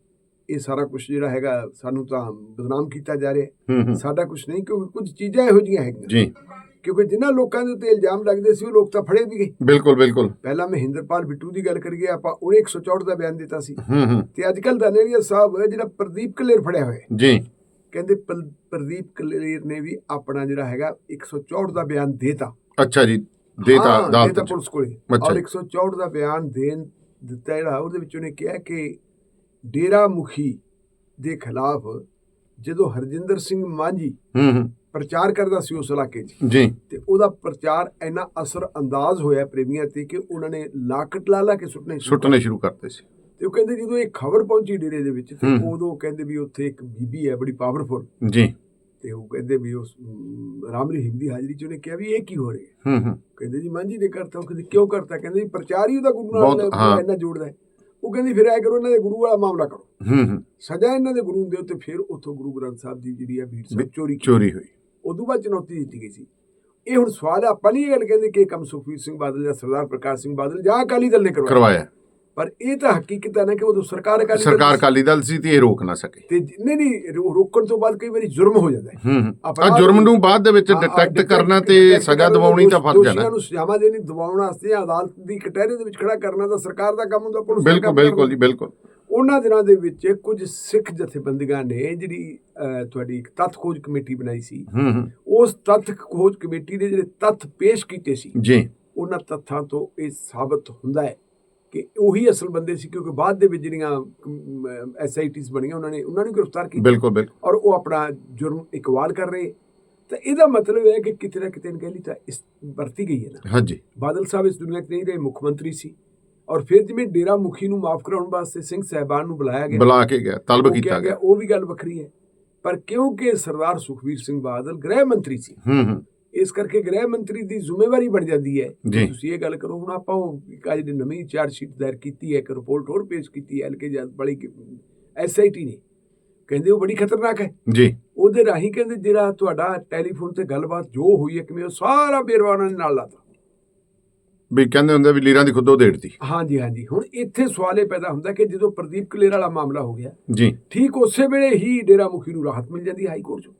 ਇਹ ਸਾਰਾ ਕੁਝ ਜਿਹੜਾ ਹੈਗਾ ਸਾਨੂੰ ਤਾਂ ਬਦਨਾਮ ਕੀਤਾ ਜਾ ਰਿਹਾ। ਸਾਡਾ ਕੁਝ ਨਹੀਂ ਕਿਉਂਕਿ ਕੁਝ ਚੀਜ਼ਾਂ ਇਹੋ ਜਿਹੀਆਂ ਹੈਗੀਆਂ। ਜੀ। ਕਿਉਂਕਿ ਜਿਨ੍ਹਾਂ ਲੋਕਾਂ ਦੇ ਉੱਤੇ ਇਲਜ਼ਾਮ ਲੱਗਦੇ ਸੀ ਉਹ ਲੋਕ ਤਾਂ ਫੜੇ ਵੀ ਗਏ। ਬਿਲਕੁਲ ਬਿਲਕੁਲ। ਪਹਿਲਾਂ ਮਹਿੰਦਰਪਾਲ ਬਿੱਟੂ ਦੀ ਗੱਲ ਕਰੀਏ ਆਪਾਂ ਉਹਨੇ 164 ਦਾ ਬਿਆਨ ਦਿੱਤਾ ਸੀ। ਤੇ ਅੱਜ ਕੱਲ ਦਾਨੇਲੀਆ ਸਾਹਿਬ ਜਿਹੜਾ ਪ੍ਰਦੀਪ ਕਲੇਰ ਫੜਿਆ ਹੋਇਆ ਜੀ। ਕਹਿੰਦੇ ਪ੍ਰਦੀਪ ਕਲੇਰ ਨੇ ਵੀ ਆਪਣਾ ਜਿਹੜਾ ਹੈਗਾ 164 ਦਾ ਬਿਆਨ ਦੇਤਾ। ਅੱਛਾ ਜੀ। ਦੇਤਾ ਅਦਾਲਤ ਦੇਤਾ। ਪੁਲਿਸ ਕੋਲੇ। ਔਰ ਜੀ। 164 ਦਾ ਬਿਆਨ ਦੇਣ ਦਿੱਤਾ ਜਿਹੜਾ ਉਹਦੇ ਵਿੱਚ ਉਹਨੇ ਕਿਹਾ ਕਿ ਡੇਰਾ ਮੁਖੀ ਦੇ ਖਿਲਾਫ ਜਦੋਂ ਹਰਜਿੰਦਰ ਸਿੰਘ ਮਾਂਝੀ ਹੂੰ ਹੂੰ। ਪ੍ਰਚਾਰ ਕਰਦਾ ਸੀ ਉਸ ਇਲਾਕੇ 'ਚ ਜੀ। ਤੇ ਉਹਦਾ ਪ੍ਰਚਾਰ ਇੰਨਾ ਅਸਰ ਅੰਦਾਜ਼ ਹੋਇਆ ਪ੍ਰੇਮੀਆਂ ਤੇ ਕਿ ਉਹਨਾਂ ਨੇ ਲਾਕਟ ਲਾ ਲਾ ਕੇ ਸੁੱਟਣੇ ਸ਼ੁਰੂ ਸੁੱਟਣੇ ਸ਼ੁਰੂ ਕਰਤੇ ਸੀ। ਤੇ ਉਹ ਕਹਿੰਦੇ ਜਦੋਂ ਇਹ ਖਬਰ ਪਹੁੰਚੀ ਡੇਰੇ ਦੇ ਵਿੱਚ ਤੇ। ਉਦੋਂ ਕਹਿੰਦੇ ਵੀ ਉੱਥੇ ਇੱਕ ਬੀਬੀ ਹੈ ਬੜੀ ਪਾਵਰਫੁਲ। ਜੀ। ਤੇ ਉਹ ਕਹਿੰਦੇ ਵੀ ਉਸ ਰਾਮ ਰਹੀਮ ਦੀ ਹਾਜ਼ਰੀ ਚ ਉਹਨੇ ਕਿਹਾ ਵੀ ਇਹ ਕੀ ਹੋ ਰਿਹਾ ਹੂੰ। ਹੂੰ ਕਹਿੰਦੇ ਜੀ ਮਾਂਜੀ ਨੇ ਕਰਤਾ ਉਹ ਕਹਿੰਦੇ ਕਿਉਂ ਕਰਤਾ? ਕਹਿੰਦੇ ਜੀ ਪ੍ਰਚਾਰ ਹੀ ਉਹਦਾ ਗੁਰੂ ਨਾਲ। ਇੰਨਾ ਜੋੜਦਾ ਹੈ। ਉਹ ਕਹਿੰਦੀ ਫਿਰ ਐ ਕਰੋ ਇਹਨਾਂ ਦੇ ਗੁਰੂ ਵਾਲਾ ਮਾਮਲਾ ਕਰੋ। ਹੂੰ ਹੂੰ। ਸਜ਼ਾ ਇਹਨਾਂ ਦੇ ਗੁਰੂ ਨੂੰ ਦਿਓ ਤੇ ਫਿਰ ਉੱਥੋਂ ਗੁਰੂ ਗ੍ਰੰਥ ਸਾਹਿਬ ਦੀ ਜਿਹੜੀ ਆ ਵੀ- ਚੋਰੀ ਚੋਰੀ ਹੋਈ। ਉਦੋਂ ਬਾਅਦ ਚੁਣੌਤੀ ਦਿੱਤੀ ਗਈ ਸੀ। ਇਹ ਹੁਣ ਸਵਾਲ ਨਹੀਂ ਇਹ ਗੱਲ ਕਹਿੰਦੇ ਕਿ ਕੰਮ ਸੁਖਬੀਰ ਸਿੰਘ ਬਾਦਲ ਜਾਂ ਸਰਦਾਰ ਪ੍ਰਕਾਸ਼ ਸਿੰਘ ਬਾਦਲ ਜਾਂ ਅਕਾਲੀ ਦਲ ਨੇ ਕਰਵਾਇਆ। ਕਰਵਾਇਆ। ਪਰ ਇਹ ਤਾਂ ਹਕੀਕਤ ਹੈ ਨਾ ਕਿ ਉਦੋਂ ਸਰਕਾਰ ਅਕਾਲੀ ਸਰਕਾਰ। ਅਕਾਲੀ ਦਲ ਸੀ ਤੇ ਇਹ ਰੋਕ ਨਾ ਸਕੇ। ਤੇ ਨਹੀਂ ਨਹੀਂ ਰੋਕਣ ਤੋਂ ਬਾਅਦ ਕਈ ਵਾਰੀ ਜੁਰਮ ਹੋ ਜਾਂਦਾ ਹੈ। ਆ ਜੁਰਮ ਨੂੰ ਬਾਅਦ ਦੇ ਵਿੱਚ ਡਿਟੈਕਟ ਕਰਨਾ ਤੇ ਸਜ਼ਾ ਦਿਵਾਉਣੀ ਤਾਂ ਫਰਜ਼ ਹੈ ਦੋਸ਼ੀਆਂ ਨਾ ਸਜ਼ਾਵਾਂ ਦੇਣੀ ਦਿਵਾਉਣ ਵਾਸਤੇ ਅਦਾਲਤ ਦੀ ਕਟਹਿਰੇ ਦੇ ਵਿੱਚ ਖੜਾ ਕਰਨਾ ਤਾਂ ਸਰਕਾਰ ਦਾ ਕੰਮ ਹੁੰਦਾ ਪੁਲਿਸ ਦਾ ਬਿਲਕੁਲ ਬਿਲਕੁਲ। ਜੀ ਬਿਲਕੁਲ। ਉਹਨਾਂ ਦਿਨਾਂ ਦੇ ਵਿੱਚ ਕੁਝ ਸਿੱਖ ਜਥੇਬੰਦੀਆਂ ਨੇ ਜਿਹੜੀ ਤੁਹਾਡੀ ਇੱਕ ਤੱਥ ਖੋਜ ਕਮੇਟੀ ਬਣਾਈ ਸੀ। ਹੂੰ ਹੂੰ। ਉਸ ਤੱਥ ਖੋਜ ਕਮੇਟੀ ਦੇ ਜਿਹੜੇ ਤੱਥ ਪੇਸ਼ ਕੀਤੇ ਸੀ ਜੀ। ਉਹਨਾਂ ਤੱਥਾਂ ਤੋਂ ਇਹ ਸਾਬਤ ਹੁੰਦਾ ਹੈ। ਕਿ ਉਹੀ ਅਸਲ ਬੰਦੇ ਸੀ ਕਿਉਂਕਿ ਬਾਅਦ ਦੇ ਵਿੱਚ ਜਿਹੜੀਆਂ ਐਸਆਈਟੀਜ਼ ਬਣੀਆਂ ਉਹਨਾਂ ਨੇ ਉਹਨਾਂ ਨੂੰ ਗ੍ਰਿਫਤਾਰ ਕੀਤਾ। ਬਿਲਕੁਲ ਬਿਲਕੁਲ। ਔਰ ਉਹ ਆਪਣਾ ਜੁਰਮ ਇਕਵਾਲ ਕਰ ਰਹੇ। ਤਾਂ ਇਹਦਾ ਮਤਲਬ ਹੈ ਕਿ ਕਿਤੇ ਨਾ ਕਿਤੇ ਅਣਗਹਿਲੀ ਤਾਂ ਇਸ ਵਰਤੀ ਗਈ ਹੈ ਨਾ। ਹਾਂਜੀ। ਬਾਦਲ ਸਾਹਿਬ ਇਸ ਦੁਨੀਆ 'ਚ ਨਹੀਂ ਰਹੇ ਮੁੱਖ ਮੰਤਰੀ ਸੀ। ਔਰ ਫਿਰ ਜਿਵੇਂ ਡੇਰਾ ਮੁਖੀ ਨੂੰ ਮਾਫ ਕਰਾਉਣ ਵਾਸਤੇ ਸਿੰਘ ਸਹਿਬਾਨ ਨੂੰ ਬੁਲਾਇਆ ਗਿਆ। ਬੁਲਾ ਕੇ ਗਿਆ ਤਲਬ ਕੀਤਾ ਗਿਆ। ਉਹ ਵੀ ਗੱਲ ਵੱਖਰੀ ਹੈ। ਪਰ ਕਿਉਂਕਿ ਸਰਦਾਰ ਸੁਖਵੀਰ ਸਿੰਘ ਬਾਦਲ ਗ੍ਰਹਿ ਮੰਤਰੀ ਸੀ ਹੂੰ ਹੂੰ। ਇਸ ਕਰਕੇ ਗ੍ਰਹਿ ਮੰਤਰੀ ਦੀ ਜ਼ਿੰਮੇਵਾਰੀ ਬਣ ਜਾਂਦੀ ਹੈ। ਤੁਸੀਂ ਇਹ ਗੱਲ ਕਰੋ ਹੁਣ ਆਪਾਂ ਉਹ ਅੱਜ ਦੀ ਨਵੀਂ ਚਾਰਜ ਸ਼ੀਟ ਦਾਇਰ ਕੀਤੀ ਹੈ ਇੱਕ ਰਿਪੋਰਟ ਹੋਰ ਪੇਸ਼ ਕੀਤੀ ਹੈ ਐਲਕੇ ਜਦ ਬੜੀ ਐਸਆਈਟੀ ਨੇ। ਕਹਿੰਦੇ ਉਹ ਬੜੀ ਖਤਰਨਾਕ ਹੈ। ਜੀ। ਉਹਦੇ ਰਾਹੀਂ ਕਹਿੰਦੇ ਜਿਹੜਾ ਤੁਹਾਡਾ ਟੈਲੀਫੋਨ ਤੇ ਗੱਲਬਾਤ ਜੋ ਹੋਈ ਹੈ ਕਿਵੇਂ ਉਹ ਸਾਰਾ ਬੇਰਵਾ ਉਹਨਾਂ ਨੇ ਨਾਲ ਲਾਤਾ। ਵੀ ਕਹਿੰਦੇ ਹੁੰਦੇ ਵੀ ਲੀਰਾਂ ਦੀ ਖੁੱਦੋ ਦੇੜਤੀ ਹਾਂਜੀ ਹਾਂਜੀ। ਹੁਣ ਇੱਥੇ ਸਵਾਲ ਇਹ ਪੈਦਾ ਹੁੰਦਾ ਕਿ ਜਦੋਂ ਪ੍ਰਦੀਪ ਕਲੇਰ ਵਾਲਾ ਮਾਮਲਾ ਹੋ ਗਿਆ ਜੀ। ਠੀਕ ਉਸੇ ਵੇਲੇ ਹੀ ਡੇਰਾ ਮੁਖੀ ਨੂੰ ਰਾਹਤ ਮਿਲ ਜਾਂਦੀ ਹੈ ਹਾਈ ਕੋਰਟ ਚੋਂ।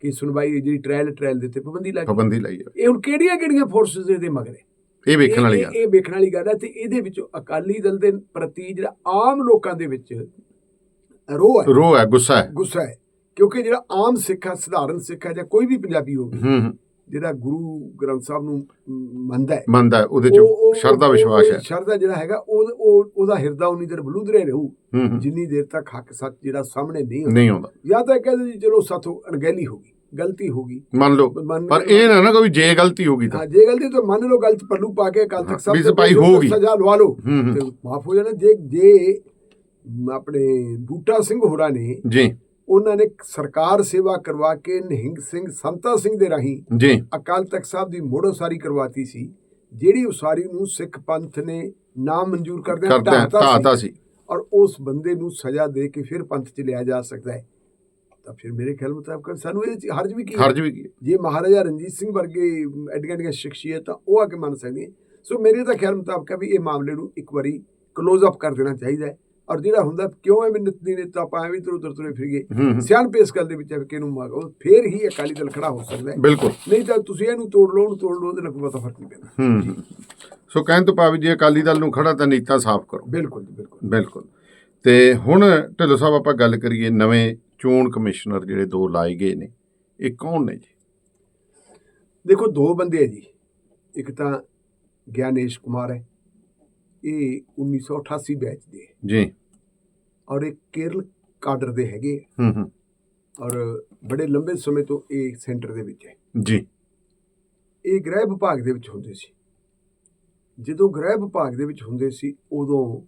ਕਿ ਸੁਣਵਾਈ ਜਿਹੜੀ ਟ੍ਰਾਇਲ ਟ੍ਰਾਇਲ ਦੇ ਉੱਤੇ ਪਾਬੰਦੀ ਲੱਗ ਗਈ ਪਾਬੰਦੀ ਲਾਈ ਹੈ। ਇਹ ਹੁਣ ਕਿਹੜੀਆਂ ਕਿਹੜੀਆਂ ਫੋਰਸਸ ਇਹਦੇ ਮਗਰ ਹੈ? ਇਹ ਵੇਖਣ ਵਾਲੀ ਗੱਲ ਇਹ ਇਹ ਵੇਖਣ ਵਾਲੀ ਗੱਲ ਹੈ ਤੇ ਇਹਦੇ ਵਿੱਚ ਅਕਾਲੀ ਦਲ ਦੇ ਪ੍ਰਤੀ ਜਿਹੜਾ ਆਮ ਲੋਕਾਂ ਦੇ ਵਿੱਚ ਰੋਹ ਹੈ। ਰੋਹ ਹੈ ਗੁੱਸਾ ਹੈ। ਗੁੱਸਾ ਹੈ। ਕਿਉਂਕਿ ਜਿਹੜਾ ਆਮ ਸਿੱਖ ਹੈ ਸਧਾਰਨ ਸਿੱਖ ਹੈ ਜਾਂ ਕੋਈ ਵੀ ਪੰਜਾਬੀ ਹੋਵੇ ਜਿਹੜਾ ਗੁਰੂ ਗ੍ਰੰਥ ਸਾਹਿਬ ਨੂੰ ਮੰਨਦਾ ਹੈ ਮੰਨਦਾ ਉਹਦੇ ਚ ਸ਼ਰਧਾ ਵਿਸ਼ਵਾਸ ਹੈ। ਸ਼ਰਧਾ ਜਿਹੜਾ ਹੈਗਾ ਉਹ ਉਹ- ਉਹਦਾ ਹਿਰਦਾ ਉਨੀ ਦੇਰ ਬਲੂਦਰੇ ਰਹੂ। ਜਿੰਨੀ ਦੇਰ ਤੱਕ ਹੱਕ ਸੱਚ ਜਿਹੜਾ ਸਾਹਮਣੇ ਨਹੀਂ ਹੁੰਦਾ ਨਹੀਂ ਆਉਂਦਾ। ਜਾਂ ਤਾਂ ਕਹਿੰਦੇ ਜੀ ਚਲੋ ਸਾਥੋਂ ਅਣਗਹਿਲੀ ਹੋ ਗਈ ਗਲਤੀ ਹੋ ਗਈ। ਮੰਨ ਲਓ ਪਰ। ਇਹ ਨਾ ਨਾ ਕੋਈ ਜੇ ਗਲਤੀ ਹੋ ਗਈ ਤਾਂ। ਹਾਂ ਜੇ ਗਲਤੀ ਤਾਂ ਮੰਨ ਲਓ ਗਲਤ ਪੱਲੂ ਪਾ ਕੇ ਕੱਲ ਤੱਕ ਸਭ ਪਹਿਲਾਂ ਹੋ ਗਈ। ਸਜ਼ਾ ਲਵਾ ਲਓ। ਤੇ ਮਾਫ ਹੋ ਜਾਣਾ ਜੇ ਜੇ ਆਪਣੇ ਬੂਟਾ ਸਿੰਘ ਹੋਰਾਂ ਨੇ ਜੀ। ਉਹਨਾਂ ਨੇ ਸਰਕਾਰ ਸੇਵਾ ਕਰਵਾ ਕੇ ਨਿਹੰਗ ਸਿੰਘ ਸੰਤਾ ਸਿੰਘ ਦੇ ਰਾਹੀਂ ਜੀ। ਅਕਾਲ ਤਖਤ ਸਾਹਿਬ ਦੀ ਮੋੜੋ ਸਾਰੀ ਕਰਵਾਤੀ ਸੀ। ਜਿਹੜੀ ਉਸਾਰੀ ਨੂੰ ਸਿੱਖ ਪੰਥ ਨੇ ਨਾ ਮਨਜ਼ੂਰ ਕਰਦੇ ਢਾਤਾ ਸੀ। ਔਰ ਉਸ ਬੰਦੇ ਨੂੰ ਸਜ਼ਾ ਦੇ ਕੇ ਫਿਰ ਪੰਥ ਚ ਲਿਆ ਜਾ ਸਕਦਾ ਹੈ। ਤਾਂ ਫਿਰ ਮੇਰੇ ਖਿਆਲ ਮੁਤਾਬਕ ਸਾਨੂੰ ਇਹਦੇ ਚ ਹਰਜ ਵੀ ਕੀ? ਹਰਜ ਵੀ ਕੀ? ਜੇ ਮਹਾਰਾਜਾ ਰਣਜੀਤ ਸਿੰਘ ਵਰਗੇ ਐਡੀਆਂ ਸ਼ਖਸੀਅਤਾਂ ਉਹ ਆ ਕੇ ਮੰਨ ਸਕਦੀਆਂ। ਸੋ ਮੇਰੇ ਤਾਂ ਖਿਆਲ ਮੁਤਾਬਕ ਵੀ ਇਹ ਮਾਮਲੇ ਨੂੰ ਇੱਕ ਵਾਰੀ ক্লোਜ਼ ਅਪ ਕਰ ਦੇਣਾ ਚਾਹੀਦਾ ਹੈ। ਔਰ ਜਿਹੜਾ ਹੁੰਦਾ ਕਿਉਂ ਐਵੇਂ ਨਿਤ ਦੀ ਨਿਤ ਆਪਾਂ ਐਵੇਂ ਤੁਰ ਤੁਰ ਤੁਰੇ ਫਿਰ ਗਏ ਹੂੰ ਹੂੰ। ਸਿਆਣ ਪੇਸ ਗੱਲ ਦੇ ਵਿੱਚ ਹੈ ਕਿ ਇਹਨੂੰ ਮਾਗੋ ਫੇਰ ਹੀ ਅਕਾਲੀ ਦਲ ਖੜਾ ਹੋ ਸਕਦਾ ਹੈ। ਬਿਲਕੁਲ। ਨਹੀਂ ਤਾਂ ਤੁਸੀਂ ਇਹਨੂੰ ਤੋੜ ਲਓ ਤੋੜ ਲਓ ਉਹਦੇ ਨਾਲ ਕੋਈ ਫ਼ਰਕ ਨਹੀਂ ਪੈਂਦਾ। ਸੋ ਕਹਿਣ ਤੋਂ ਭਾਵ ਜੀ ਅਕਾਲੀ ਦਲ ਨੂੰ ਖੜਾ ਤਾਂ ਨੀਤਾਂ ਸਾਫ਼ ਕਰੋ। ਬਿਲਕੁਲ ਬਿਲਕੁਲ। ਬਿਲਕੁਲ। ਤੇ ਹੁਣ ਢਿੱਲੋਂ ਸਾਹਿਬ ਆਪਾਂ ਗੱਲ ਕਰੀਏ ਨਵੇਂ ਚੋਣ ਕਮਿਸ਼ਨਰ ਜਿਹੜੇ ਦੋ ਲਾਏ ਗਏ ਨੇ ਇਹ ਕੌਣ ਨੇ ਜੀ? ਦੇਖੋ ਦੋ ਬੰਦੇ ਹੈ ਜੀ। ਇੱਕ ਤਾਂ ਗਿਆਨੇਸ਼ ਕੁਮਾਰ ਹੈ। ਇਹ 1988 ਬੈਚ ਦੇ। ਜੀ। ਔਰ ਇੱਕ ਕੇਰਲ ਕਾਡਰ ਦੇ ਹੈਗੇ ਹੈ ਹੂੰ। ਔਰ ਬੜੇ ਲੰਬੇ ਸਮੇਂ ਤੋਂ ਇਹ ਸੈਂਟਰ ਦੇ ਵਿੱਚ ਹੈ। ਜੀ। ਇਹ ਗ੍ਰਹਿ ਵਿਭਾਗ ਦੇ ਵਿੱਚ ਹੁੰਦੇ ਸੀ। ਜਦੋਂ ਗ੍ਰਹਿ ਵਿਭਾਗ ਦੇ ਵਿੱਚ ਹੁੰਦੇ ਸੀ ਉਦੋਂ